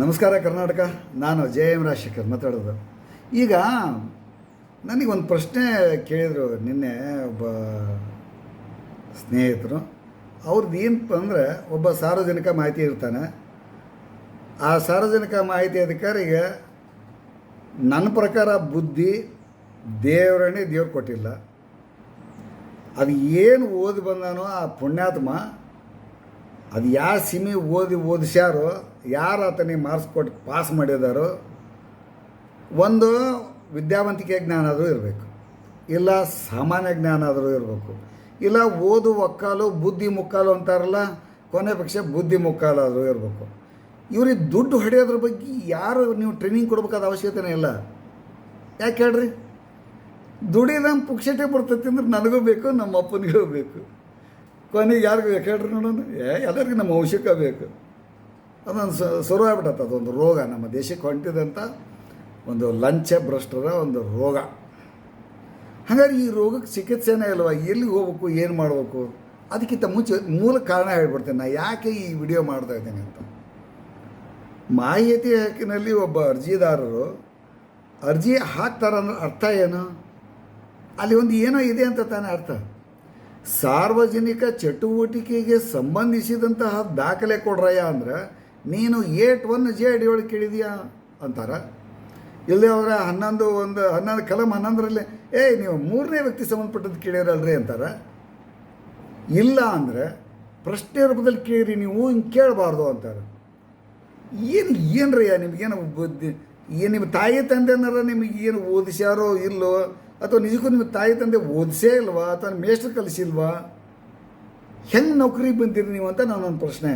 ನಮಸ್ಕಾರ ಕರ್ನಾಟಕ, ನಾನು J M Rajashekhar ಮಾತಾಡೋದು. ಈಗ ನನಗೊಂದು ಪ್ರಶ್ನೆ ಕೇಳಿದರು ನಿನ್ನೆ, ಒಬ್ಬ ಸ್ನೇಹಿತರು. ಅವ್ರದ್ದು ಏನಪ್ಪ ಅಂದರೆ, ಒಬ್ಬ ಸಾರ್ವಜನಿಕ ಮಾಹಿತಿ ಇರ್ತಾನೆ. ಆ ಸಾರ್ವಜನಿಕ ಮಾಹಿತಿ ಅಧಿಕಾರಿಗೆ ನನ್ನ ಪ್ರಕಾರ ಬುದ್ಧಿ ದೇವರನ್ನೇ ದೇವ್ರು ಕೊಟ್ಟಿಲ್ಲ. ಅದು ಏನು ಓದಿ ಬಂದಾನೋ ಆ ಪುಣ್ಯಾತ್ಮ, ಅದು ಯಾವ ಸಿಮಿ ಓದಿ ಓದಿಸ್ಯಾರೋ ಯಾರು ಆತನಿಗೆ ಮಾರ್ಕ್ಸ್ ಕೊಟ್ಟು ಪಾಸ್ ಮಾಡಿದಾರೋ ಒಂದು ವಿದ್ಯಾವಂತಿಕೆ ಜ್ಞಾನ ಆದರೂ ಇರಬೇಕು. ಇಲ್ಲ ಸಾಮಾನ್ಯ ಜ್ಞಾನ ಆದರೂ ಇರಬೇಕು. ಇಲ್ಲ ಓದು ಒಕ್ಕಾಲು ಬುದ್ಧಿ ಮುಕ್ಕಾಲು ಅಂತಾರಲ್ಲ, ಕೊನೆ ಪಕ್ಷ ಬುದ್ಧಿ ಮುಕ್ಕಾಲಾದರೂ ಇರಬೇಕು. ಇವ್ರಿಗೆ ದುಡ್ಡು ಹೊಡೆಯೋದ್ರ ಬಗ್ಗೆ ಯಾರು ನೀವು ಟ್ರೈನಿಂಗ್ ಕೊಡ್ಬೇಕಾದ ಅವಶ್ಯಕತೆನೇ ಇಲ್ಲ. ಯಾಕೆ ಹೇಳ್ರಿ? ದುಡಿದಂಗೆ ಪುಕ್ಷಟೆ ಬರ್ತೈತಿ ಅಂದ್ರೆ ನನಗೂ ಬೇಕು ನಮ್ಮ ಅಪ್ಪನಿಗೂ ಬೇಕು. ಕೊನೆಗೆ ಯಾರಿಗೂ ಬೇಕು ಹೇಳ್ರಿ ನೋಡೋಣ? ಎಲ್ಲರಿಗೂ ನಮ್ಮ ಅವಶ್ಯಕ ಬೇಕು. ಅದೊಂದು ಶುರು ಆಗ್ಬಿಟ್ಟತ್ತೆ. ಅದೊಂದು ರೋಗ. ನಮ್ಮ ದೇಶಕ್ಕೆ ಹೊಂಟಿದಂಥ ಒಂದು ಲಂಚ ಭ್ರಷ್ಟರ ಒಂದು ರೋಗ. ಹಾಗಾದ್ರೆ ಈ ರೋಗಕ್ಕೆ ಚಿಕಿತ್ಸೆನೇ ಇಲ್ವಾ? ಎಲ್ಲಿಗೆ ಹೋಗ್ಬೇಕು? ಏನು ಮಾಡಬೇಕು? ಅದಕ್ಕಿಂತ ಮುಂಚೆ ಮೂಲ ಕಾರಣ ಹೇಳ್ಬಿಡ್ತೇನೆ ನಾ. ಯಾಕೆ ಈ ವಿಡಿಯೋ ಮಾಡ್ತಾ ಇದ್ದೇನೆ ಅಂತ? ಮಾಹಿತಿ ಹಕ್ಕಿನಲ್ಲಿ ಒಬ್ಬ ಅರ್ಜಿದಾರರು ಅರ್ಜಿ ಹಾಕ್ತಾರಂದ್ರೆ ಅರ್ಥ ಏನು? ಅಲ್ಲಿ ಒಂದು ಏನೋ ಇದೆ ಅಂತ ತಾನೇ ಅರ್ಥ. ಸಾರ್ವಜನಿಕ ಚಟುವಟಿಕೆಗೆ ಸಂಬಂಧಿಸಿದಂತಹ ದಾಖಲೆ ಕೊಡ್ರಯ್ಯ ಅಂದ್ರೆ ನೀನು ಏಟ್ ಒನ್ ಜೆ ಡಿ ಒಳಗೆ ಕೇಳಿದೀಯಾ? ಅಂತಾರ. ಇಲ್ಲಿ ಅವರ ಹನ್ನೊಂದು ಒಂದು ಹನ್ನೊಂದು ಕಲಂ ಹನ್ನೊಂದರಲ್ಲಿ ಏಯ್ ನೀವು ಮೂರನೇ ವ್ಯಕ್ತಿ ಸಂಬಂಧಪಟ್ಟದ್ದು ಕೇಳಿರಲ್ರಿ ಅಂತಾರ. ಇಲ್ಲ ಅಂದರೆ ಪ್ರಶ್ನೆ ರೂಪದಲ್ಲಿ ಕೇಳಿರಿ, ನೀವು ಹಿಂಗೆ ಕೇಳಬಾರ್ದು ಅಂತಾರೆ. ಏನು ಏನ್ರಯ್ಯ ನಿಮಗೇನು ಬುದ್ಧಿ, ಏನು ನಿಮ್ಮ ತಾಯಿ ತಂದೆನಾರ ನಿಮಗೆ ಏನು ಓದಿಸ್ಯಾರೋ ಇಲ್ಲೋ, ಅಥವಾ ನಿಜಕ್ಕೂ ನಿಮ್ಮ ತಾಯಿ ತಂದೆ ಓದಿಸೇ ಇಲ್ವಾ, ಅಥವಾ ಮೇಷ್ಟ್ರು ಕಲಿಸಿಲ್ವಾ? ಹೆಂಗೆ ನೌಕರಿ ಬಂದಿರಿ ನೀವು ಅಂತ ನಾನೊಂದು ಪ್ರಶ್ನೆ.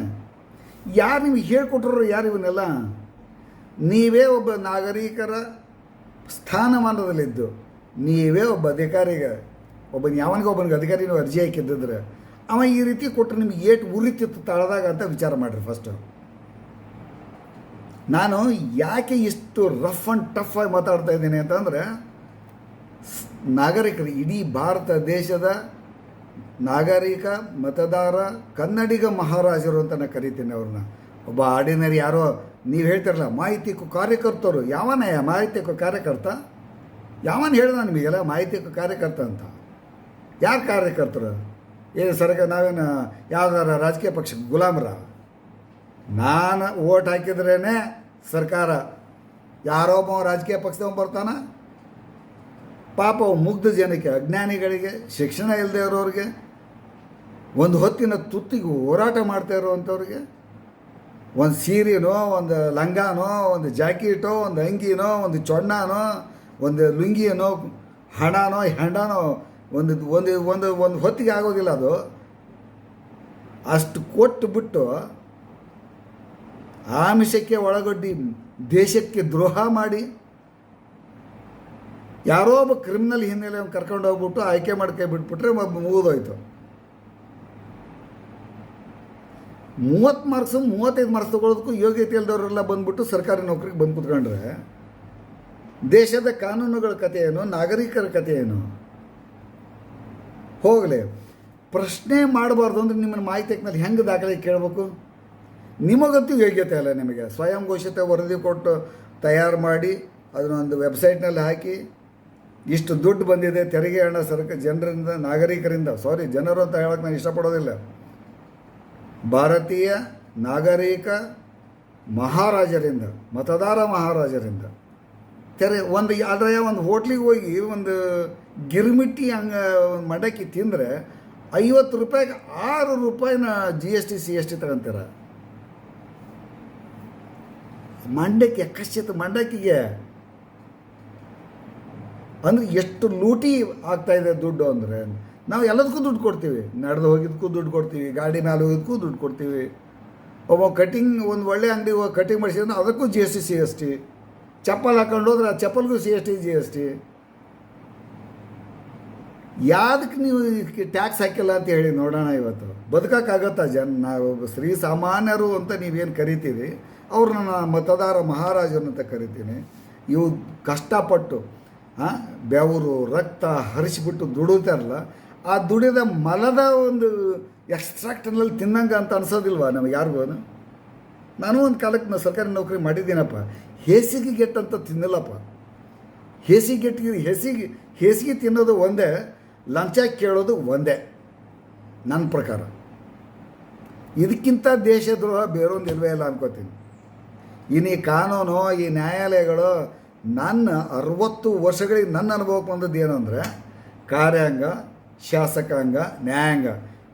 ಯಾರು ನಿಮಗೆ ಹೇಳ್ಕೊಟ್ರು ಯಾರು ಇವನ್ನೆಲ್ಲ? ನೀವೇ ಒಬ್ಬ ನಾಗರಿಕರ ಸ್ಥಾನಮಾನದಲ್ಲಿದ್ದು. ನೀವೇ ಒಬ್ಬ ಅಧಿಕಾರಿಗೆ ಒಬ್ಬ ಯಾವನಿಗೆ ಒಬ್ಬನಿಗೆ ಅಧಿಕಾರಿ ನೀವು ಅರ್ಜಿ ಹಾಕಿದ್ದಿದ್ರೆ ಅವ ಈ ರೀತಿ ಕೊಟ್ಟರೆ ನಿಮ್ಗೆ ಏಟು ಉರಿತಿತ್ತು ತಳದಾಗ ಅಂತ ವಿಚಾರ ಮಾಡಿರಿ ಫಸ್ಟು ನಾನು ಯಾಕೆ ಇಷ್ಟು ರಫ್ ಆ್ಯಂಡ್ ಟಫ್ ಆಗಿ ಮಾತಾಡ್ತಾ ಇದ್ದೀನಿ ಅಂತಂದರೆ, ನಾಗರಿಕರು ಇಡೀ ಭಾರತ ದೇಶದ ನಾಗರಿಕ ಮತದಾರ ಕನ್ನಡಿಗ ಮಹಾರಾಜರು ಅಂತ ನಾನು ಕರಿತೀನಿ ಅವ್ರನ್ನ. ಒಬ್ಬ ಆರ್ಡಿನರಿ ಯಾರೋ, ನೀವು ಹೇಳ್ತಿರಲ್ಲ, ಮಾಹಿತಿ ಕಾರ್ಯಕರ್ತರು ಯಾವನಯ್ಯ ಮಾಹಿತಿ ಕಾರ್ಯಕರ್ತ? ಯಾವನ್ ಹೇಳ್ದ ನಿಮಗೆಲ್ಲ, ಮಾಹಿತಿ ಕಾರ್ಯಕರ್ತ ಅಂತ. ಯಾರು ಕಾರ್ಯಕರ್ತರು? ಏನು ಸರ್ಕಾರ ನಾವೇನು, ಯಾವ್ದಾರ ರಾಜಕೀಯ ಪಕ್ಷ, ಗುಲಾಮರ? ನಾನು ಓಟ್ ಹಾಕಿದ್ರೇ ಸರ್ಕಾರ. ಯಾರೋ ಒಬ್ಬ ರಾಜಕೀಯ ಪಕ್ಷದವ ಬರ್ತಾನ. ಪಾಪ ಮುಗ್ಧ ಜನಕ್ಕೆ, ಅಜ್ಞಾನಿಗಳಿಗೆ, ಶಿಕ್ಷಣ ಇಲ್ಲದೆ ಇರೋರಿಗೆ ಒಂದು ಹೊತ್ತಿನ ತುತ್ತಿಗೆ ಹೋರಾಟ ಮಾಡ್ತಾ ಇರೋವಂಥವ್ರಿಗೆ, ಒಂದು ಸೀರೆನೋ, ಒಂದು ಲಂಗಾನೋ, ಒಂದು ಜಾಕೆಟೋ, ಒಂದು ಅಂಗಿನೋ, ಒಂದು ಚೊಣ್ಣನೋ, ಒಂದು ಲುಂಗಿಯನೋ, ಹಣನೋ ಹೆಂಡನೋ ಒಂದು ಒಂದು ಒಂದು ಒಂದು ಹೊತ್ತಿಗೆ ಆಗೋದಿಲ್ಲ ಅದು. ಅಷ್ಟು ಕೊಟ್ಟು ಬಿಟ್ಟು ಆಮಿಷಕ್ಕೆ ಒಳಗೊಡ್ಡಿ ದೇಶಕ್ಕೆ ದ್ರೋಹ ಮಾಡಿ, ಯಾರೋ ಒಬ್ಬ ಕ್ರಿಮಿನಲ್ ಹಿನ್ನೆಲೆ ಕರ್ಕೊಂಡು ಹೋಗ್ಬಿಟ್ಟು ಆಯ್ಕೆ ಮಾಡ್ಕೈ ಬಿಟ್ಬಿಟ್ರೆ ಮುಗಿದೋಯ್ತು. ಮೂವತ್ತು ಮಾರ್ಕ್ಸು, ಮೂವತ್ತೈದು ಮಾರ್ಕ್ಸ್ ತೊಗೊಳೋದಕ್ಕೂ ಯೋಗ್ಯತೆ ಇಲ್ದವರೆಲ್ಲ ಬಂದ್ಬಿಟ್ಟು ಸರ್ಕಾರಿ ನೌಕರಿಗೆ ಬಂದು ಕುತ್ಕೊಂಡ್ರೆ, ದೇಶದ ಕಾನೂನುಗಳ ಕಥೆ ಏನು, ನಾಗರಿಕರ ಕಥೆ ಏನು? ಹೋಗಲಿ, ಪ್ರಶ್ನೆ ಮಾಡಬಾರ್ದು ಅಂದ್ರೆ ನಿಮ್ಮನ್ನು ಮಾಹಿತಿ ಹೆಂಗೆ ದಾಖಲೆ ಕೇಳಬೇಕು? ನಿಮಗಂತೂ ಯೋಗ್ಯತೆ ಅಲ್ಲ ನಿಮಗೆ. ಸ್ವಯಂ ಘೋಷಿತ ವರದಿ ಕೊಟ್ಟು ತಯಾರು ಮಾಡಿ, ಅದನ್ನೊಂದು ವೆಬ್ಸೈಟ್ನಲ್ಲಿ ಹಾಕಿ, ಇಷ್ಟು ದುಡ್ಡು ಬಂದಿದೆ, ತೆರಿಗೆ ಹಣ ಸರ್ಕ, ಜನರಿಂದ, ನಾಗರಿಕರಿಂದ, ಸಾರಿ, ಜನರು ಅಂತ ಹೇಳೋಕೆ ನಾನು ಇಷ್ಟಪಡೋದಿಲ್ಲ. ಭಾರತೀಯ ನಾಗರಿಕ ಮಹಾರಾಜರಿಂದ, ಮತದಾರ ಮಹಾರಾಜರಿಂದ. ತೆರೆ ಒಂದು ಆದರೆ ಒಂದು ಹೋಟ್ಲಿಗೆ ಹೋಗಿ ಒಂದು ಗಿರ್ಮಿಟ್ಟಿ ಹಂಗ ಒಂದು ಮಂಡಕ್ಕಿ ತಿಂದರೆ ಐವತ್ತು ರೂಪಾಯಿಗೆ ಆರು ರೂಪಾಯಿನ G S T C S T ತಗೊಂತೀರ. ಮಂಡಕ್ಕಿ ಅಕಸ್ಮಾತ್ ಮಂಡಕ್ಕಿಗೆ ಅಂದ್ರೆ ಎಷ್ಟು ಲೂಟಿ ಆಗ್ತಾ ಇದೆ ದುಡ್ಡು ಅಂದರೆ ನಾವು ಎಲ್ಲದಕ್ಕೂ ದುಡ್ಡು ಕೊಡ್ತೀವಿ. ನಡೆದು ಹೋಗಿದ್ದಕ್ಕೂ ದುಡ್ಡು ಕೊಡ್ತೀವಿ, ಗಾಡಿ ಮೇಲೆ ಹೋಗಿದ್ದಕ್ಕೂ ದುಡ್ಡು ಕೊಡ್ತೀವಿ. ಒಬ್ಬ ಕಟಿಂಗ್ ಒಂದು ಒಳ್ಳೆ ಅಂಗಡಿ ಕಟಿಂಗ್ ಮಾಡಿಸಿದ್ರೆ ಅದಕ್ಕೂ G S T C S T chappal ಹಾಕೊಂಡು ಹೋದ್ರೆ ಆ ಚಪ್ಪಲ್ಗೂ C S T G S T ಯಾವ್ದಕ್ಕೆ ನೀವು ಟ್ಯಾಕ್ಸ್ ಹಾಕಿಲ್ಲ ಅಂತ ಹೇಳಿ ನೋಡೋಣ ಇವತ್ತು. ಬದುಕೋಕ್ಕಾಗತ್ತಾ ಜನ? ನಾವು ಶ್ರೀ ಸಾಮಾನ್ಯರು ಅಂತ ನೀವೇನು ಕರಿತೀರಿ? ಅವ್ರನ್ನ ನಾನು ಮತದಾರ ಮಹಾರಾಜರು ಅಂತ ಕರಿತೀನಿ. ಇವು ಕಷ್ಟಪಟ್ಟು ಹಾಂ ಬೆವರು, ರಕ್ತ ಹರಿಸಿಬಿಟ್ಟು ದುಡಿತಾರಲ್ಲ ಆ ದುಡಿದ ಮಲದ ಒಂದು ಎಕ್ಸ್ಟ್ರಾಕ್ಟ್ನಲ್ಲಿ ತಿನ್ನಂಗ ಅಂತ ಅನ್ಸೋದಿಲ್ವಾ ನಮಗೆ ಯಾರಿಗೂ ನಾನು ಒಂದು ಕಾಲಕ್ಕೆ ನಾನು ಸರ್ಕಾರಿ ನೌಕರಿ ಮಾಡಿದ್ದೀನಪ್ಪ. ಹೇಸಿಗೆ ಗೆಟ್ಟಂತ ತಿನ್ನಲ್ಲಪ್ಪ. ಹೇಸಿಗೆ ಗೆಟ್ಟಿಗೆ ಹೇಸಿಗೆ ಹೇಸಿಗೆ ತಿನ್ನೋದು ಒಂದೇ, ಲಂಚ ಕೇಳೋದು ಒಂದೇ, ನನ್ನ ಪ್ರಕಾರ. ಇದಕ್ಕಿಂತ ದೇಶದ್ರೋಹ ಬೇರೊಂದು ಇಲ್ವೇ ಇಲ್ಲ ಅನ್ಕೋತೀನಿ. ಇನ್ನು ಈ ಕಾನೂನು, ಈ ನ್ಯಾಯಾಲಯಗಳು ನನ್ನ ಅರವತ್ತು ವರ್ಷಗಳಿಗೆ ನನ್ನ ಅನುಭವಕ್ಕೆ ಬಂದದ್ದು ಏನು ಅಂದರೆ ಕಾರ್ಯಾಂಗ ಶಾಸಕಾಂಗ, ನ್ಯಾಯಾಂಗ,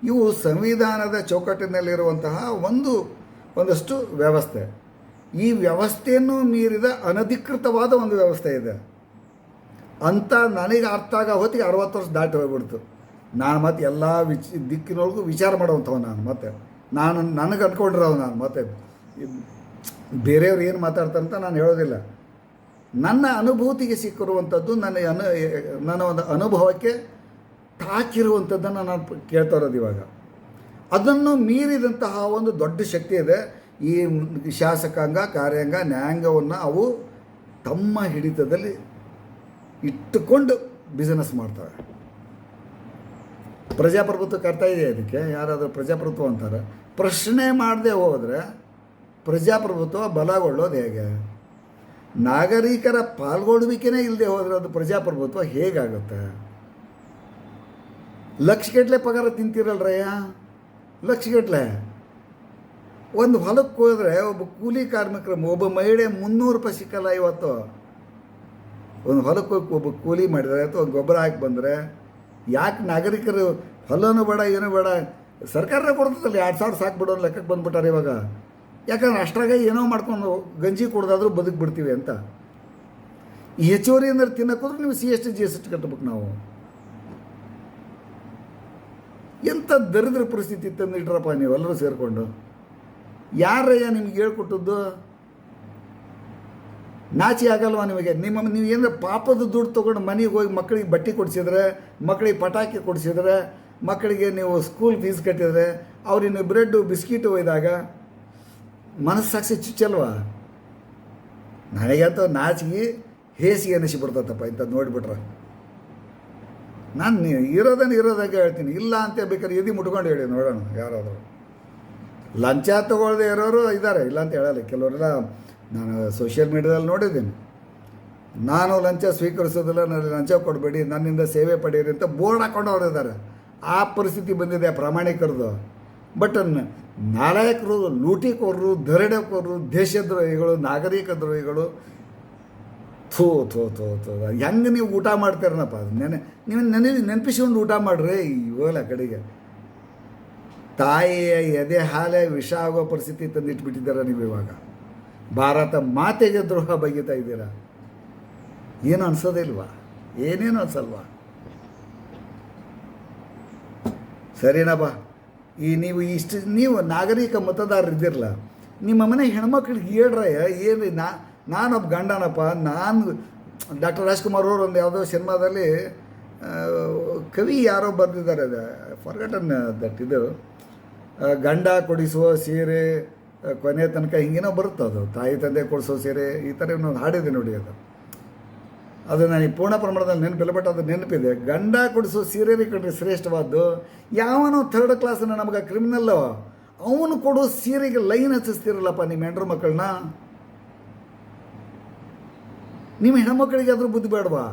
ಇವು ಸಂವಿಧಾನದ ಚೌಕಟ್ಟಿನಲ್ಲಿರುವಂತಹ ಒಂದು, ಒಂದಷ್ಟು ವ್ಯವಸ್ಥೆ. ಈ ವ್ಯವಸ್ಥೆಯನ್ನು ಮೀರಿದ ಅನಧಿಕೃತವಾದ ಒಂದು ವ್ಯವಸ್ಥೆ ಇದೆ. ಅಂತ ನನಗೆ ಅರ್ಥ ಆಗೋ ಹೊತ್ತಿಗೆ ಅರವತ್ತು ವರ್ಷ ದಾಟಿ ಹೋಗ್ಬಿಡ್ತು. ನಾನು ಮತ್ತೆ ಎಲ್ಲ ವಿಚ್, ದಿಕ್ಕಿನೊಳಗೂ ವಿಚಾರ ಮಾಡುವಂಥವ್ ನಾನು ಮತ್ತೆ. ನಾನು, ನನಗೆ ಅಂದ್ಕೊಂಡಿರೋ ನಾನು ಮತ್ತೆ. ಬೇರೆಯವ್ರು ಏನು ಮಾತಾಡ್ತಾರಂತ ನಾನು ಹೇಳೋದಿಲ್ಲ. ನನ್ನ ಅನುಭೂತಿಗೆ ಸಿಕ್ಕಿರುವಂಥದ್ದು ನನ್ನ ಅನು, ನನ್ನ ಒಂದು ಅನುಭವಕ್ಕೆ ತಾಕಿರುವಂಥದ್ದನ್ನು ನಾನು ಕೇಳ್ತಾ ಇರೋದು ಇವಾಗ. ಅದನ್ನು ಮೀರಿದಂತಹ ಒಂದು ದೊಡ್ಡ ಶಕ್ತಿ ಇದೆ. ಈ ಶಾಸಕಾಂಗ, ಕಾರ್ಯಾಂಗ, ನ್ಯಾಯಾಂಗವನ್ನು ಅವು ತಮ್ಮ ಹಿಡಿತದಲ್ಲಿ ಇಟ್ಟುಕೊಂಡು ಬಿಸ್ನೆಸ್ ಮಾಡ್ತವೆ. ಪ್ರಜಾಪ್ರಭುತ್ವಕ್ಕೆ ಅರ್ಥ ಇದೆ ಅದಕ್ಕೆ ಯಾರಾದರೂ ಪ್ರಜಾಪ್ರಭುತ್ವ ಅಂತಾರೆ. ಪ್ರಶ್ನೆ ಮಾಡದೆ ಹೋದರೆ ಪ್ರಜಾಪ್ರಭುತ್ವ ಬಲಗೊಳ್ಳೋದು ಹೇಗೆ? ನಾಗರಿಕರ ಪಾಲ್ಗೊಳ್ಳುವಿಕೆನೇ ಇಲ್ಲದೆ ಹೋದರೆ ಅದು ಪ್ರಜಾಪ್ರಭುತ್ವ ಹೇಗಾಗುತ್ತೆ? ಲಕ್ಷಗಟ್ಟಲೆ ಪಗಾರ ತಿಂತೀರಲ್ರಯ್ಯ? ಲಕ್ಷಗಟ್ಟಲೆ ಒಂದು ಹೊಲಕ್ಕೆ ಹೋದ್ರೆ ಒಬ್ಬ ಕೂಲಿ ಕಾರ್ಮಿಕರು ಒಬ್ಬ ಮಹಿಳೆ ಮುನ್ನೂರು ರೂಪಾಯಿ ಸಿಕ್ಕಲ್ಲ ಇವತ್ತು. ಒಂದು ಹೊಲಕ್ಕೆ ಹೋಗಿ ಒಬ್ಬ ಕೂಲಿ ಮಾಡಿದರೆ ಅಥವಾ ಒಂದು ಗೊಬ್ಬರ ಹಾಕಿ ಬಂದರೆ ಯಾಕೆ ನಾಗರಿಕರು ಹೊಲನೂ ಬೇಡ, ಏನೂ ಬೇಡ? ಸರ್ಕಾರನೇ ಕೊಡ್ತದಲ್ಲ, ಎರಡು ಸಾವಿರ ಸಾಕು ಬಿಡೋ ಲೆಕ್ಕಕ್ಕೆ ಬಂದ್ಬಿಟ್ಟಾರೆ ಇವಾಗ. ಯಾಕಂದ್ರೆ ಅಷ್ಟ್ರಾಗ ಏನೋ ಮಾಡ್ಕೊಂಡು ಗಂಜಿ ಕುಡ್ದಾದ್ರೂ ಬದುಕು ಬಿಡ್ತೀವಿ ಅಂತ. ಈ ಹೆಚ್ಚುವರಿ ಅಂದ್ರೆ ತಿನ್ನಕ್ಕೋದ್ರೆ ನೀವು C S T, G S T ಕಟ್ಟಬೇಕು ನಾವು. ಎಂಥ ದರಿದ್ರ ಪರಿಸ್ಥಿತಿ ತಂದಿಟ್ರಪ್ಪ ನೀವೆಲ್ಲರೂ ಸೇರಿಕೊಂಡು. ಯಾರಯ್ಯ ನಿಮ್ಗೆ ಹೇಳ್ಕೊಟ್ಟದ್ದು? ನಾಚಿ ಆಗಲ್ವಾ ನಿಮಗೆ? ನಿಮ್ಮ ನೀವು ಏನಾರ ಪಾಪದ ದುಡ್ಡು ತೊಗೊಂಡು ಮನೆಗೆ ಹೋಗಿ ಮಕ್ಕಳಿಗೆ ಬಟ್ಟೆ ಕೊಡಿಸಿದ್ರೆ ಮಕ್ಕಳಿಗೆ ಪಟಾಕಿ ಕೊಡಿಸಿದ್ರೆ ಮಕ್ಕಳಿಗೆ ನೀವು ಸ್ಕೂಲ್ ಫೀಸ್ ಕಟ್ಟಿದ್ರೆ ಅವ್ರಿನ್ನು ಬ್ರೆಡ್ಡು ಬಿಸ್ಕಿಟ್ ಒಯ್ದಾಗ ಮನಸ್ಸಾಕ್ಷಿ ಚುಚ್ಚಲ್ವಾ? ನನಗಂತೂ ನಾಚಿಗೆ ಹೇಸಿಗೆ ಅನಿಸಿ ಬರ್ತದಪ್ಪ ಇಂಥದ್ದು ನೋಡಿಬಿಟ್ರೆ. ನಾನು ಇರೋದನ್ನು ಇರೋದಾಗೆ ಹೇಳ್ತೀನಿ. ಇಲ್ಲ ಅಂತ ಬೇಕಾದ್ರೆ ಎದಿ ಮುಟ್ಕೊಂಡು ಹೇಳಿ ನೋಡೋಣ, ಯಾರಾದರೂ. ಲಂಚ ತಗೊಳ್ಳದೆ ಇರೋರು ಇದ್ದಾರೆ ಇಲ್ಲ ಅಂತ ಹೇಳಲ್ಲ. ಕೆಲವರೆಲ್ಲ ನಾನು ಸೋಷಿಯಲ್ ಮೀಡ್ಯಾದಲ್ಲಿ ನೋಡಿದ್ದೀನಿ. ನಾನು ಲಂಚ ಸ್ವೀಕರಿಸೋದಿಲ್ಲ ನನಗೆ ಲಂಚ ಕೊಡಬೇಡಿ, ನನ್ನಿಂದ ಸೇವೆ ಪಡೆಯಿರಿ ಅಂತ ಬೋರ್ಡ್ ಹಾಕೊಂಡವ್ರು ಇದ್ದಾರೆ ಆ ಪರಿಸ್ಥಿತಿ ಬಂದಿದೆ ಪ್ರಾಮಾಣಿಕರದು. ಬಟ್ ನಾಲಾಯಕರು, ಲೂಟಿಕೋರರು ದರಡೆಕೋರರು ದೇಶದ್ರೋಹಿಗಳು, ನಾಗರಿಕ ದ್ರೋಹಿಗಳು ಥೋ ಥೋ ಥೋ ಥೋ. ಹೆಂಗೆ ನೀವು ಊಟ ಮಾಡ್ತೀರನಪ್ಪ? ಅದು ನೆನೆ ನೀವು ನೆನೆ ನೆನಪಿಸಿಕೊಂಡು ಊಟ ಮಾಡ್ರಿ ಇವಲ್ಲ ಕಡೆಗೆ. ತಾಯಿಯ ಎದೆ ಹಾಲೆ ವಿಷ ಆಗೋ ಪರಿಸ್ಥಿತಿ ತಂದಿಟ್ಬಿಟ್ಟಿದ್ದೀರ ನೀವು ಇವಾಗ? ಭಾರತ ಮಾತೆಗೆ ದ್ರೋಹ ಬಗೆತಾ ಇದ್ದೀರ? ಏನು ಅನ್ಸೋದೇ ಇಲ್ವಾ ಏನೇನು ಅನ್ಸಲ್ವಾ? ಸರಿನಪ್ಪ ಈ ನೀವು ಇಷ್ಟು ನೀವು ನಾಗರಿಕ ಮತದಾರರು ಇದ್ದಿರಲ್ಲ ನಿಮ್ಮ ಮನೆ ಹೆಣ್ಮಕ್ಳಿಗೆ ಹೇಳ್ರಯ್ಯ ಏನು ನಾ ನಾನೊಬ್ಬ ಗಂಡನಪ್ಪ, ನಾನು ಡಾಕ್ಟರ್ ರಾಜ್ಕುಮಾರ್ ಅವರು ಒಂದು ಯಾವುದೋ ಸಿನಿಮಾದಲ್ಲಿ ಕವಿ ಯಾರೋ ಬರೆದಿದ್ದಾರೆ, ಅದು ಫಾರ್ಗಟನ್ ದಟ್ ಇದು. ಗಂಡ ಕೊಡಿಸುವ ಸೀರೆ ಕೊನೆ ತನಕ ಹಿಂಗೇನೋ ಬರುತ್ತೆ ಅದು, ತಾಯಿ ತಂದೆ ಕೊಡಿಸೋ ಸೀರೆ, ಈ ಥರ ಇನ್ನೊಂದು ಹಾಡಿದೆ ನೋಡಿ ಅದು. ಅದು ನನಗೆ ಪೂರ್ಣ ಪ್ರಮಾಣದಲ್ಲಿ ನೆನಪಿಲ್ಲ ಬಟ್ ಅದು ನೆನಪಿದೆ. ಗಂಡ ಕೊಡಿಸೋ ಸೀರೆ ಕಣ್ರಿ ಶ್ರೇಷ್ಠವಾದ್ದು, ಯಾವನೋ ಥರ್ಡ್ ಕ್ಲಾಸನ್ನು ನಮಗೆ ಕ್ರಿಮಿನಲ್ಲೋ ಅವನು ಕೊಡೋ ಸೀರೆಗೆ ಲೈನ್ ಹಚ್ಚಿಸ್ತಿರಲ್ಲಪ್ಪ ನಿಮ್ಮ ಹೆಂಡ್ರ ಮಕ್ಕಳನ್ನ? ನಿಮ್ಮ ಹೆಣ್ಮಕ್ಳಿಗೆ ಆದರೂ ಬುದ್ಧಿ ಬೇಡವಾ?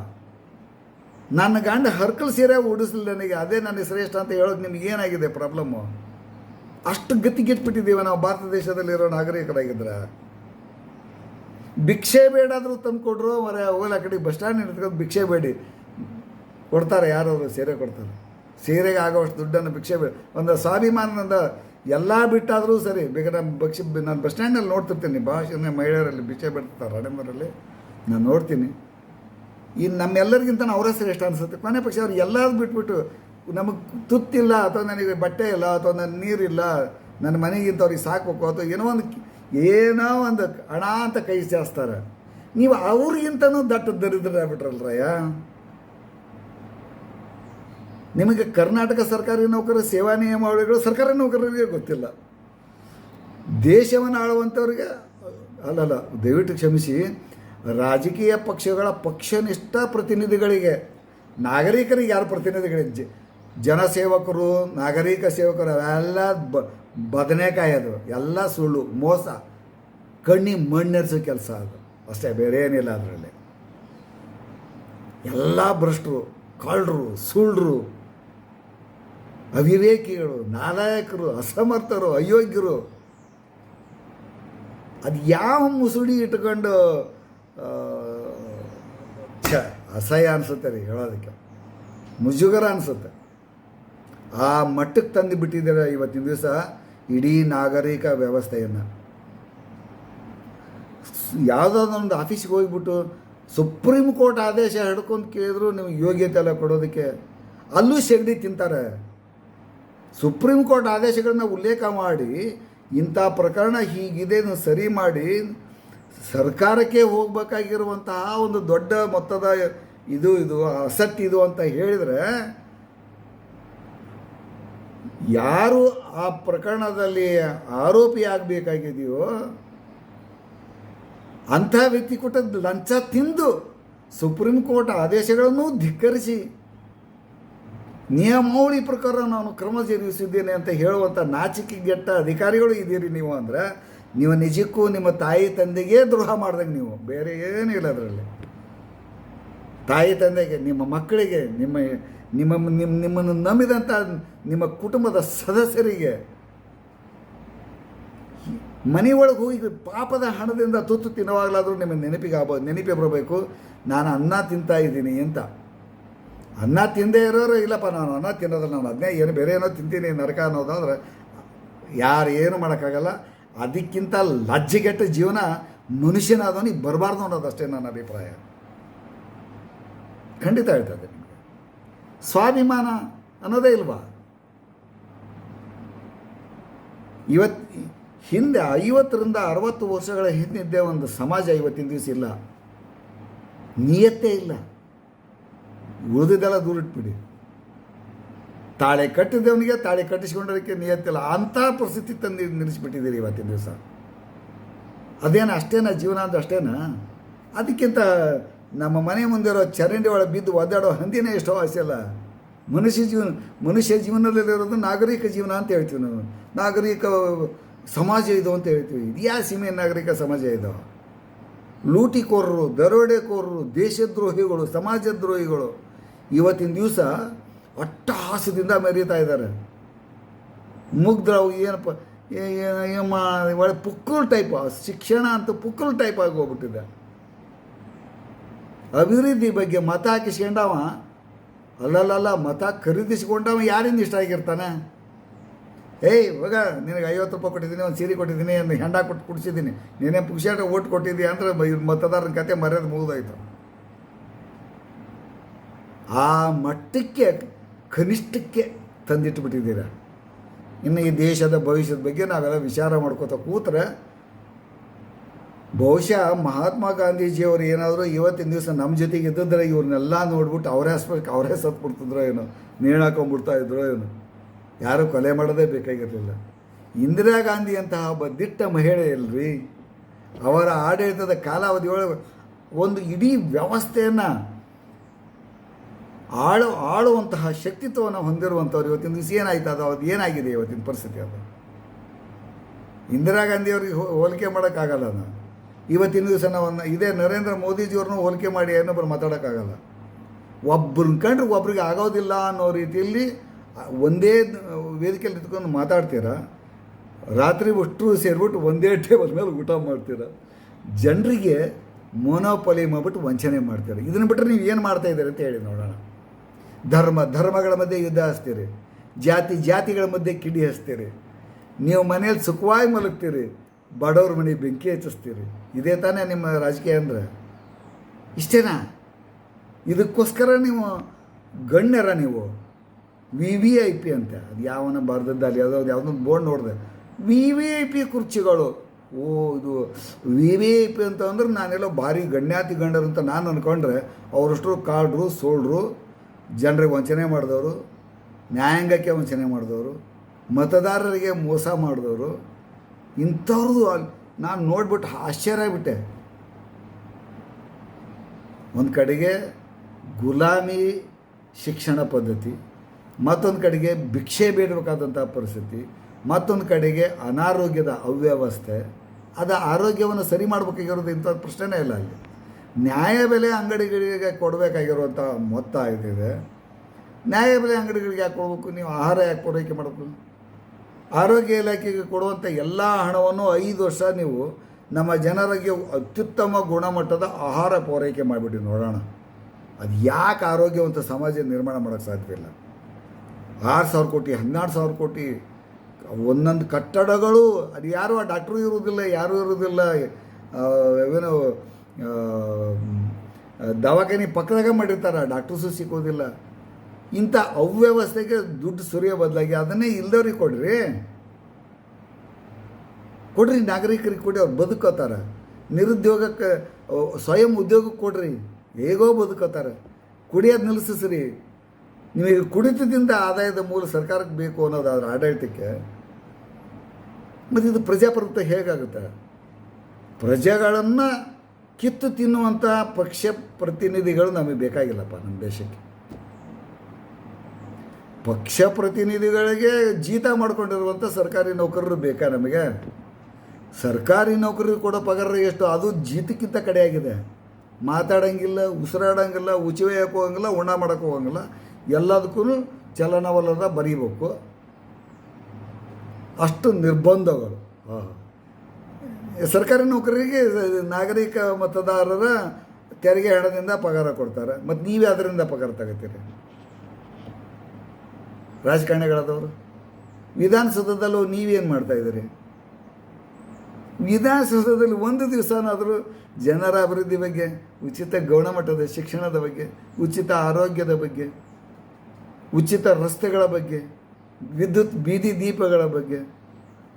ನನ್ನ ಗಂಡ ಹರ್ಕಲ್ ಸೀರೆ ಉಡಿಸಲಿಲ್ಲ ನನಗೆ, ಅದೇ ನನಗೆ ಶ್ರೇಷ್ಠ ಅಂತ ಹೇಳೋದು ನಿಮ್ಗೆ ಏನಾಗಿದೆ ಪ್ರಾಬ್ಲಮ್ಮು ಅಷ್ಟು ಗತಿಗೆಟ್ಬಿಟ್ಟಿದ್ದೀವಿ ನಾವು ಭಾರತ ದೇಶದಲ್ಲಿರೋ ನಾಗರಿಕರಾಗಿದ್ರೆ. ಭಿಕ್ಷೆ ಬೇಡಾದರೂ ತಂದು ಕೊಡ್ರು ಮರ ಹೋಗಲ್ಲ ಕಡೆ ಬಸ್ ಸ್ಟ್ಯಾಂಡ್ ನಿಂತ್ಕೊಂಡು ಭಿಕ್ಷೆ ಬೇಡಿ. ಕೊಡ್ತಾರೆ ಯಾರಾದರೂ ಸೀರೆ ಕೊಡ್ತಾರೆ. ಸೀರೆಗೆ ಆಗೋಷ್ಟು ದುಡ್ಡನ್ನು ಭಿಕ್ಷೆ ಬೇಡ ಒಂದು ಸ್ವಾಭಿಮಾನದಿಂದ ಎಲ್ಲ ಬಿಟ್ಟಾದರೂ ಸರಿ. ಬೇಕಾದ್ರೆ ಭಿಕ್ಷೆ ನಾನು ಬಸ್ ಸ್ಟ್ಯಾಂಡಲ್ಲಿ ನೋಡ್ತಿರ್ತೀನಿ. ಭಾಷೆ ಮಹಿಳೆಯರಲ್ಲಿ ಭಿಕ್ಷೆ ಬಿಡ್ತಾರೆ ಹಣೆಮರಲ್ಲಿ ನಾನು ನೋಡ್ತೀನಿ. ಇನ್ನು ನಮ್ಮೆಲ್ಲರಿಗಿಂತ ಅವರೇ ಶ್ರೇಷ್ಠ ಅನಿಸುತ್ತೆ. ಕೊನೆ ಪಕ್ಷ ಅವ್ರು ಎಲ್ಲರೂ ಬಿಟ್ಬಿಟ್ಟು ನಮಗೆ ತುತ್ತಿಲ್ಲ ಅಥವಾ ನನಗೆ ಬಟ್ಟೆ ಇಲ್ಲ ಅಥವಾ ನನ್ನ ನೀರಿಲ್ಲ, ನನ್ನ ಮನೆಗಿಂತ ಅವ್ರಿಗೆ ಸಾಕಬೇಕು ಅಥವಾ ಏನೋ ಒಂದು ಏನೋ ಒಂದು ಹಣ ಅಂತ ಕೈ ಚಾಸ್ತಾರೆ ನೀವು ಅವ್ರಿಗಿಂತನೂ ದಟ್ಟ ದರಿದ್ರಾಗ್ಬಿಟ್ರಲ್ರಯ್ಯ ನಿಮಗೆ ಕರ್ನಾಟಕ ಸರ್ಕಾರಿ ನೌಕರ, ಸೇವಾ ನಿಯಮಾವಳಿಗಳು ಸರ್ಕಾರಿ ನೌಕರರಿಗೆ ಗೊತ್ತಿಲ್ಲ. ದೇಶವನ್ನು ಆಳುವಂಥವ್ರಿಗೆ ಅಲ್ಲಲ್ಲ, ದಯವಿಟ್ಟು ಕ್ಷಮಿಸಿ. ರಾಜಕೀಯ ಪಕ್ಷಗಳ ಪಕ್ಷನಿಷ್ಠ ಪ್ರತಿನಿಧಿಗಳಿಗೆ, ನಾಗರಿಕರಿಗೆ ಯಾರು ಪ್ರತಿನಿಧಿಗಳು ಜನಸೇವಕರು, ನಾಗರಿಕ ಸೇವಕರು ಅವೆಲ್ಲ ಬ, ಬದನೆಕಾಯಿ ಅದು. ಎಲ್ಲ ಸುಳ್ಳು, ಮೋಸ, ಕಣ್ಣಿ ಮಣ್ಣೆರ್ಸೋ ಕೆಲಸ ಅದು. ಅಷ್ಟೇ, ಬೇರೆ ಏನಿಲ್ಲ ಅದರಲ್ಲಿ. ಎಲ್ಲ ಭ್ರಷ್ಟರು, ಕಳ್ಳರು ಸುಳ್ಳರು ಅವಿವೇಕಿಗಳು, ನಾಲಾಯಕರು, ಅಸಮರ್ಥರು, ಅಯೋಗ್ಯರು. ಅದು ಯಾವ ಮುಸುಡಿ ಇಟ್ಕೊಂಡು ಅಸಹ್ಯ ಅನಿಸುತ್ತೆ ರೀ ಹೇಳೋದಕ್ಕೆ. ಮುಜುಗರ ಅನಿಸುತ್ತೆ. ಆ ಮಟ್ಟಕ್ಕೆ ತಂದು ಬಿಟ್ಟಿದ್ದಾರೆ ಇವತ್ತಿನ ದಿವಸ ಇಡೀ ನಾಗರಿಕ ವ್ಯವಸ್ಥೆಯನ್ನು. ಯಾವುದಾದೊಂದು ಆಫೀಸಿಗೆ ಹೋಗಿಬಿಟ್ಟು ಸುಪ್ರೀಂ ಕೋರ್ಟ್ ಆದೇಶ ಹಿಡ್ಕೊಂಡು ಕೇಳಿದ್ರು ನಿಮ್ಗೆ ಯೋಗ್ಯತೆ ಎಲ್ಲ ಕೊಡೋದಕ್ಕೆ. ಅಲ್ಲೂ ಸೆಗಡಿ ತಿಂತಾರೆ. ಸುಪ್ರೀಂ ಕೋರ್ಟ್ ಆದೇಶಗಳನ್ನ ಉಲ್ಲೇಖ ಮಾಡಿ ಇಂಥ ಪ್ರಕರಣ ಹೀಗಿದೆ ಸರಿ ಮಾಡಿ ಸರ್ಕಾರಕ್ಕೆ ಹೋಗಬೇಕಾಗಿರುವಂತಹ ಒಂದು ದೊಡ್ಡ ಮೊತ್ತದ ಇದು ಇದು, ಅಸಟ್ ಇದು ಅಂತ ಹೇಳಿದರೆ, ಯಾರು ಆ ಪ್ರಕರಣದಲ್ಲಿ ಆರೋಪಿ ಆಗಬೇಕಾಗಿದೆಯೋ, ಅಂಥ ವ್ಯಕ್ತಿ ಕೊಟ್ಟ ಲಂಚ ತಿಂದು ಸುಪ್ರೀಂ ಕೋರ್ಟ್ ಆದೇಶಗಳನ್ನು ಧಿಕ್ಕರಿಸಿ, ನಿಯಮಾವಳಿ ಪ್ರಕಾರ ನಾನು ಕ್ರಮ ಜರುಗಿಸಿದ್ದೇನೆ ಅಂತ ಹೇಳುವಂಥ ನಾಚಿಕೆಗೆಟ್ಟ ಅಧಿಕಾರಿಗಳು ಇದ್ದೀರಿ ನೀವು ಅಂದರೆ ನೀವು ನಿಜಕ್ಕೂ ನಿಮ್ಮ ತಾಯಿ ತಂದೆಗೆ ದ್ರೋಹ ಮಾಡ್ದಂಗೆ ನೀವು. ಬೇರೆ ಏನೂ ಇಲ್ಲ ಅದರಲ್ಲಿ. ತಾಯಿ ತಂದೆಗೆ, ನಿಮ್ಮ ಮಕ್ಕಳಿಗೆ, ನಿಮ್ಮ ನಿಮ್ಮ ನಿಮ್ಮ, ನಿಮ್ಮನ್ನು ನಂಬಿದಂಥ ನಿಮ್ಮ ಕುಟುಂಬದ ಸದಸ್ಯರಿಗೆ ಮನೆಯೊಳಗೆ ಹೋಗಿ ಪಾಪದ ಹಣದಿಂದ ತುತ್ತು ತಿನ್ನುವಾಗಲಾದರೂ ನಿಮಗೆ ನೆನಪಿಗೆ ಆಗ್ಬೋದು ನೆನಪಿ ಬರಬೇಕು. ನಾನು ಅನ್ನ ತಿಂತಾ ಇದ್ದೀನಿ ಅಂತ. ಅನ್ನ ತಿಂದೇ ಇರೋರು ಇಲ್ಲಪ್ಪ ನಾನು. ಅನ್ನ ತಿನ್ನೋದ್ರೆ ನಾನು ಅದನ್ನೇ ಏನು ಬೇರೆ ಏನೋ ತಿಂತೀನಿ ನರಕ ಅನ್ನೋದಾದ್ರೆ ಯಾರು ಏನು ಮಾಡೋಕ್ಕಾಗಲ್ಲ. ಅದಕ್ಕಿಂತ ಲಜ್ಜೆಗೆಟ್ಟ ಜೀವನ ಮನುಷ್ಯನಾದವನಿಗೆ ಬರಬಾರ್ದು ಅನ್ನೋದು ಅಷ್ಟೇ ನನ್ನ ಅಭಿಪ್ರಾಯ. ಖಂಡಿತ ಹೇಳ್ತದೆ ನಿಮಗೆ. ಸ್ವಾಭಿಮಾನ ಅನ್ನೋದೇ ಇಲ್ವಾ? ಇವತ್ತು ಹಿಂದೆ ಐವತ್ತರಿಂದ ಅರವತ್ತು ವರ್ಷಗಳ ಹಿಂದಿದ್ದೇ ಒಂದು ಸಮಾಜ ಇವತ್ತಿನ ದಿವಸ ಇಲ್ಲ. ನಿಯತ್ತೇ ಇಲ್ಲ. ಉಳಿದಿದ್ದೆಲ್ಲ ದೂರಿಟ್ಬಿಡಿ. ತಾಳೆ ಕಟ್ಟಿದವನಿಗೆ ತಾಳೆ ಕಟ್ಟಿಸ್ಕೊಂಡೋದಕ್ಕೆ ನಿಯತ್ತಿಲ್ಲ. ಅಂಥ ಪರಿಸ್ಥಿತಿ ತಂದು ನಿಲ್ಲಿಸ್ಬಿಟ್ಟಿದ್ದೀರಿ ಇವತ್ತಿನ ದಿವಸ. ಅದೇನು ಅಷ್ಟೇನಾ? ಜೀವನ ಅಂತ ಅಷ್ಟೇನಾ? ಅದಕ್ಕಿಂತ ನಮ್ಮ ಮನೆ ಮುಂದೆ ಇರೋ ಚರಂಡಿ ಒಳಗೆ ಬಿದ್ದು ಒದ್ದಾಡೋ ಹಂದಿನೇ ಎಷ್ಟೋ ಅಲ್ಲ. ಮನುಷ್ಯ ಜೀವನ, ಮನುಷ್ಯ ಜೀವನದಲ್ಲಿರೋದು ನಾಗರಿಕ ಜೀವನ ಅಂತ ಹೇಳ್ತೀವಿ ನಾವು. ನಾಗರಿಕ ಸಮಾಜ ಇದು ಅಂತ ಹೇಳ್ತೀವಿ. ಇದು ಯಾವ ಸೀಮೆ ನಾಗರಿಕ ಸಮಾಜ ಇದು? ಲೂಟಿಕೋರರು, ದರೋಡೆಕೋರರು, ದೇಶದ್ರೋಹಿಗಳು, ಸಮಾಜದ್ರೋಹಿಗಳು. ಇವತ್ತಿನ ದಿವಸ ಅಟ್ಟಹಾಸದಿಂದ ಮೆರೀತಾ ಇದ್ದಾರೆ. ಮುಗ್ದ್ರವು ಏನಪ್ಪ ಒಳ್ಳೆ ಪುಕ್ಕಲ್ ಟೈಪ್ ಶಿಕ್ಷಣ ಅಂತ ಪುಕ್ಕಲ್ ಟೈಪ್ ಆಗಿ ಹೋಗ್ಬಿಟ್ಟಿದೆ. ಅಭಿವೃದ್ಧಿ ಬಗ್ಗೆ ಮತ ಹಾಕಿಸ್ಕೊಂಡವ, ಅಲ್ಲಲ್ಲಲ್ಲ, ಮತ ಖರೀದಿಸ್ಕೊಂಡವ ಯಾರಿಂದ ಇಷ್ಟ ಆಗಿರ್ತಾನೆ? ಏಯ್ ಇವಾಗ ನಿನಗೆ ಐವತ್ತು ರೂಪಾಯಿ ಕೊಟ್ಟಿದ್ದೀನಿ, ಒಂದು ಸೀರೆ ಕೊಟ್ಟಿದ್ದೀನಿ, ಒಂದು ಹೆಂಡ ಕೊಟ್ಟು ಕುಡಿಸಿದ್ದೀನಿ. ನೀನೇ ಪುಕ್ಷಾಟ ಓಟ್ ಕೊಟ್ಟಿದ್ದೀಯ ಅಂದರೆ ಮತದಾರನ ಕತೆ ಮರ್ಯಾದೆ ಮುಗಿದೋಯ್ತು. ಆ ಮಟ್ಟಕ್ಕೆ ಕನಿಷ್ಠಕ್ಕೆ ತಂದಿಟ್ಟುಬಿಟ್ಟಿದ್ದೀರ ಇನ್ನು ಈ ದೇಶದ ಭವಿಷ್ಯದ ಬಗ್ಗೆ ನಾವೆಲ್ಲ ವಿಚಾರ ಮಾಡ್ಕೋತ ಕೂತ್ರೆ ಬಹುಶಃ ಮಹಾತ್ಮ ಗಾಂಧೀಜಿಯವರು ಏನಾದರೂ ಇವತ್ತಿನ ದಿವಸ ನಮ್ಮ ಜೊತೆಗೆ ಇದ್ದಿದ್ರೆ ಇವ್ರನ್ನೆಲ್ಲ ನೋಡ್ಬಿಟ್ಟು ಅವರೇ ಹಸ್ಬೇಕು ಅವರೇ ಸತ್ಬಿಡ್ತಿದ್ರೋ ಏನೋ? ನೇಣಾಕೊಂಡ್ಬಿಡ್ತಾ ಇದ್ರೋ ಏನೋ? ಯಾರೂ ಕೊಲೆ ಮಾಡೋದೇ ಬೇಕಾಗಿರಲಿಲ್ಲ. ಇಂದಿರಾ ಗಾಂಧಿ ಅಂತಹ ಒಬ್ಬ ದಿಟ್ಟ ಮಹಿಳೆ ಇಲ್ರಿ ಅವರ ಆಡಳಿತದ ಕಾಲಾವಧಿಯೊಳಗೆ ಒಂದು ಇಡೀ ವ್ಯವಸ್ಥೆಯನ್ನು ಆಳು, ಆಳುವಂತಹ ಶಕ್ತಿತ್ವವನ್ನು ಹೊಂದಿರುವಂಥವ್ರು ಇವತ್ತಿನ ದಿವಸ ಏನಾಯ್ತು? ಅದು ಅದು ಏನಾಗಿದೆ ಇವತ್ತಿನ ಪರಿಸ್ಥಿತಿ ಅದು? ಇಂದಿರಾ ಗಾಂಧಿಯವ್ರಿಗೆ ಹೋಲಿಕೆ ಮಾಡೋಕ್ಕಾಗಲ್ಲ ನಾವು ಇವತ್ತಿನ ದಿವಸ ನಾವು ಇದೇ ನರೇಂದ್ರ ಮೋದಿಜಿಯವ್ರನ್ನೂ ಹೋಲಿಕೆ ಮಾಡಿ ಏನೊಬ್ಬರು ಮಾತಾಡೋಕ್ಕಾಗಲ್ಲ. ಒಬ್ಬರನ್ನ ಕಂಡ್ರೆ ಒಬ್ರಿಗೆ ಆಗೋದಿಲ್ಲ ಅನ್ನೋ ರೀತಿಯಲ್ಲಿ ಒಂದೇ ವೇದಿಕೆಯಲ್ಲಿ ನಿಂತ್ಕೊಂಡು ಮಾತಾಡ್ತೀರಾ? ರಾತ್ರಿ ಒಷ್ಟು ಸೇರಿಬಿಟ್ಟು ಒಂದೇ ಟೇಬಲ್ ಮೇಲೆ ಊಟ ಮಾಡ್ತೀರಾ? ಜನರಿಗೆ ಮೊನೋಪಲಿ ಮಾಡ್ಬಿಟ್ಟು ವಂಚನೆ ಮಾಡ್ತೀರ? ಇದನ್ನು ಬಿಟ್ಟರೆ ನೀವು ಏನು ಮಾಡ್ತಾ ಇದ್ದೀರಿ ಅಂತ ಹೇಳಿ ನೋಡೋಣ. ಧರ್ಮ, ಧರ್ಮಗಳ ಮಧ್ಯೆ ಯುದ್ಧ ಹಚ್ತೀರಿ. ಜಾತಿ, ಜಾತಿಗಳ ಮಧ್ಯೆ ಕಿಡಿ ಹಚ್ತೀರಿ. ನೀವು ಮನೇಲಿ ಸುಖವಾಗಿ ಮಲಗ್ತೀರಿ. ಬಡವ್ರ ಮನೆ ಬೆಂಕಿ ಹಚ್ಚಿಸ್ತೀರಿ. ಇದೇ ತಾನೇ ನಿಮ್ಮ ರಾಜಕೀಯ ಅಂದರೆ. ಇಷ್ಟೇನಾ? ಇದಕ್ಕೋಸ್ಕರ ನೀವು ಗಣ್ಯರ ನೀವು. ವಿ ವಿ ಐ ಪಿ ಅಂತ. ಅದು ಯಾವನ ಬರ್ದದ್ದಲ್ಲಿ, ಯಾವುದೋ ಯಾವುದೊಂದು ಬೋರ್ಡ್ ನೋಡಿದೆ. ವಿ ವಿ ಐ ಪಿ ಕುರ್ಚಿಗಳು. ಓ, ಇದು ವಿ ವಿ ಐ ಪಿ ಅಂತ ಅಂದ್ರೆ ನಾನೆಲ್ಲೋ ಭಾರಿ ಗಣ್ಯಾತಿ ಗಣ್ಯರು ಅಂತ ನಾನು ಅಂದ್ಕೊಂಡ್ರೆ ಅವರಷ್ಟು ಕಾಡ್ರು, ಸೋಳ್ರು ಜನರಿಗೆ ವಂಚನೆ ಮಾಡಿದವರು, ನ್ಯಾಯಾಂಗಕ್ಕೆ ವಂಚನೆ ಮಾಡಿದವರು, ಮತದಾರರಿಗೆ ಮೋಸ ಮಾಡಿದವರು ಇಂಥವ್ರದ್ದು ಅಲ್ಲಿ ನಾನು ನೋಡ್ಬಿಟ್ಟು ಆಶ್ಚರ್ಯ ಆಗ್ಬಿಟ್ಟೆ. ಒಂದು ಕಡೆಗೆ ಗುಲಾಮಿ ಶಿಕ್ಷಣ ಪದ್ಧತಿ, ಮತ್ತೊಂದು ಕಡೆಗೆ ಭಿಕ್ಷೆ ಬೇಡಬೇಕಾದಂಥ ಪರಿಸ್ಥಿತಿ, ಮತ್ತೊಂದು ಕಡೆಗೆ ಅನಾರೋಗ್ಯದ ಅವ್ಯವಸ್ಥೆ, ಅದು ಆರೋಗ್ಯವನ್ನು ಸರಿ ಮಾಡಬೇಕಾಗಿರೋದು ಇಂಥ ಪ್ರಶ್ನೆನೇ ಇಲ್ಲ ಅಲ್ಲಿ. ನ್ಯಾಯಬೆಲೆ ಅಂಗಡಿಗಳಿಗೆ ಕೊಡಬೇಕಾಗಿರುವಂಥ ಮೊತ್ತ ಇದಿದೆ ನ್ಯಾಯಬೆಲೆ ಅಂಗಡಿಗಳಿಗೆ ಯಾಕೆ ಕೊಡಬೇಕು? ನೀವು ಆಹಾರ ಯಾಕೆ ಪೂರೈಕೆ ಮಾಡಬೇಕು? ಆರೋಗ್ಯ ಇಲಾಖೆಗೆ ಕೊಡುವಂಥ ಎಲ್ಲ ಹಣವನ್ನು ಐದು ವರ್ಷ ನೀವು ನಮ್ಮ ಜನರಿಗೆ ಅತ್ಯುತ್ತಮ ಗುಣಮಟ್ಟದ ಆಹಾರ ಪೂರೈಕೆ ಮಾಡಿಬಿಡಿ ನೋಡೋಣ. ಅದು ಯಾಕೆ ಆರೋಗ್ಯವಂತ ಸಮಾಜ ನಿರ್ಮಾಣ ಮಾಡೋಕ್ಕೆ ಸಾಧ್ಯವಿಲ್ಲ ಆರು ಸಾವಿರ ಕೋಟಿ, ಹನ್ನೆರಡು ಸಾವಿರ ಕೋಟಿ, ಒಂದೊಂದು ಕಟ್ಟಡಗಳು, ಅದು ಯಾರು ಆ ಡಾಕ್ಟ್ರು ಇರುವುದಿಲ್ಲ, ಯಾರೂ ಇರುವುದಿಲ್ಲ ಏನು ದವಾಖಾನೆ ಪಕ್ಕದಾಗ ಮಾಡಿರ್ತಾರೆ ಡಾಕ್ಟರ್ಸು ಸಿಗೋದಿಲ್ಲ ಇಂಥ ಅವ್ಯವಸ್ಥೆಗೆ ದುಡ್ಡು ಸುರಿಯೋ ಬದಲಾಗಿ ಅದನ್ನೇ ಇಲ್ದವ್ರಿಗೆ ಕೊಡ್ರಿ. ಕೊಡ್ರಿ, ನಾಗರಿಕರಿಗೆ ಕೊಡಿ, ಅವ್ರು ಬದುಕೋತಾರೆ. ನಿರುದ್ಯೋಗಕ್ಕೆ ಸ್ವಯಂ ಉದ್ಯೋಗಕ್ಕೆ ಕೊಡ್ರಿ, ಹೇಗೋ ಬದುಕೋತಾರೆ. ಕುಡಿಯೋದು ನಿಲ್ಲಿಸ್ರಿ ನಿಮಗೆ ಕುಡಿತದಿಂದ ಆದಾಯದ ಮೂಲ ಸರ್ಕಾರಕ್ಕೆ ಬೇಕು ಅನ್ನೋದಾದ್ರೆ ಆಡಳಿತಕ್ಕೆ, ಮತ್ತು ಇದು ಪ್ರಜಾಪ್ರಭುತ್ವ ಹೇಗಾಗುತ್ತೆ? ಪ್ರಜೆಗಳನ್ನು ಕಿತ್ತು ತಿನ್ನುವಂಥ ಪಕ್ಷ ಪ್ರತಿನಿಧಿಗಳು ನಮಗೆ ಬೇಕಾಗಿಲ್ಲಪ್ಪ ನಮ್ಮ ದೇಶಕ್ಕೆ. ಪಕ್ಷ ಪ್ರತಿನಿಧಿಗಳಿಗೆ ಜೀತ ಮಾಡ್ಕೊಂಡಿರುವಂಥ ಸರ್ಕಾರಿ ನೌಕರರು ಬೇಕಾ ನಮಗೆ? ಸರ್ಕಾರಿ ನೌಕರರು ಕೊಡೋ ಪಗಾರ ಎಷ್ಟು? ಅದು ಜೀತಕ್ಕಿಂತ ಕಡೆಯಾಗಿದೆ. ಮಾತಾಡೋಂಗಿಲ್ಲ, ಉಸಿರಾಡೋಂಗಿಲ್ಲ ಉಚಿವೆ ಹಾಕೋಂಗಿಲ್ಲ ಉಣ ಮಾಡೋಕ್ಕೆ ಹೋಗಂಗಿಲ್ಲ. ಎಲ್ಲದಕ್ಕೂ ಚಲನವಲನ ಬರೀಬೇಕು. ಅಷ್ಟು ನಿರ್ಬಂಧಗಳು. ಹಾಂ ಸರ್ಕಾರಿ ನೌಕರರಿಗೆ ನಾಗರಿಕ ಮತದಾರರ ತೆರಿಗೆ ಹಣದಿಂದ ಪಗಾರ ಕೊಡ್ತಾರೆ. ಮತ್ತು ನೀವೇ ಅದರಿಂದ ಪಗಾರ ತಗೋತೀರಿ? ರಾಜಕಾರಣಿಗಳಾದವರು? ವಿಧಾನಸೌಧದಲ್ಲೂ ನೀವೇನು ಮಾಡ್ತಾ ಇದ್ದೀರಿ? ವಿಧಾನಸೌಧದಲ್ಲಿ ಒಂದು ದಿವಸನಾದರೂ ಜನರ ಅಭಿವೃದ್ಧಿ ಬಗ್ಗೆ, ಉಚಿತ ಗೌಣಮಟ್ಟದ ಶಿಕ್ಷಣದ ಬಗ್ಗೆ, ಉಚಿತ ಆರೋಗ್ಯದ ಬಗ್ಗೆ, ಉಚಿತ ರಸ್ತೆಗಳ ಬಗ್ಗೆ, ವಿದ್ಯುತ್ ಬೀದಿ ದೀಪಗಳ ಬಗ್ಗೆ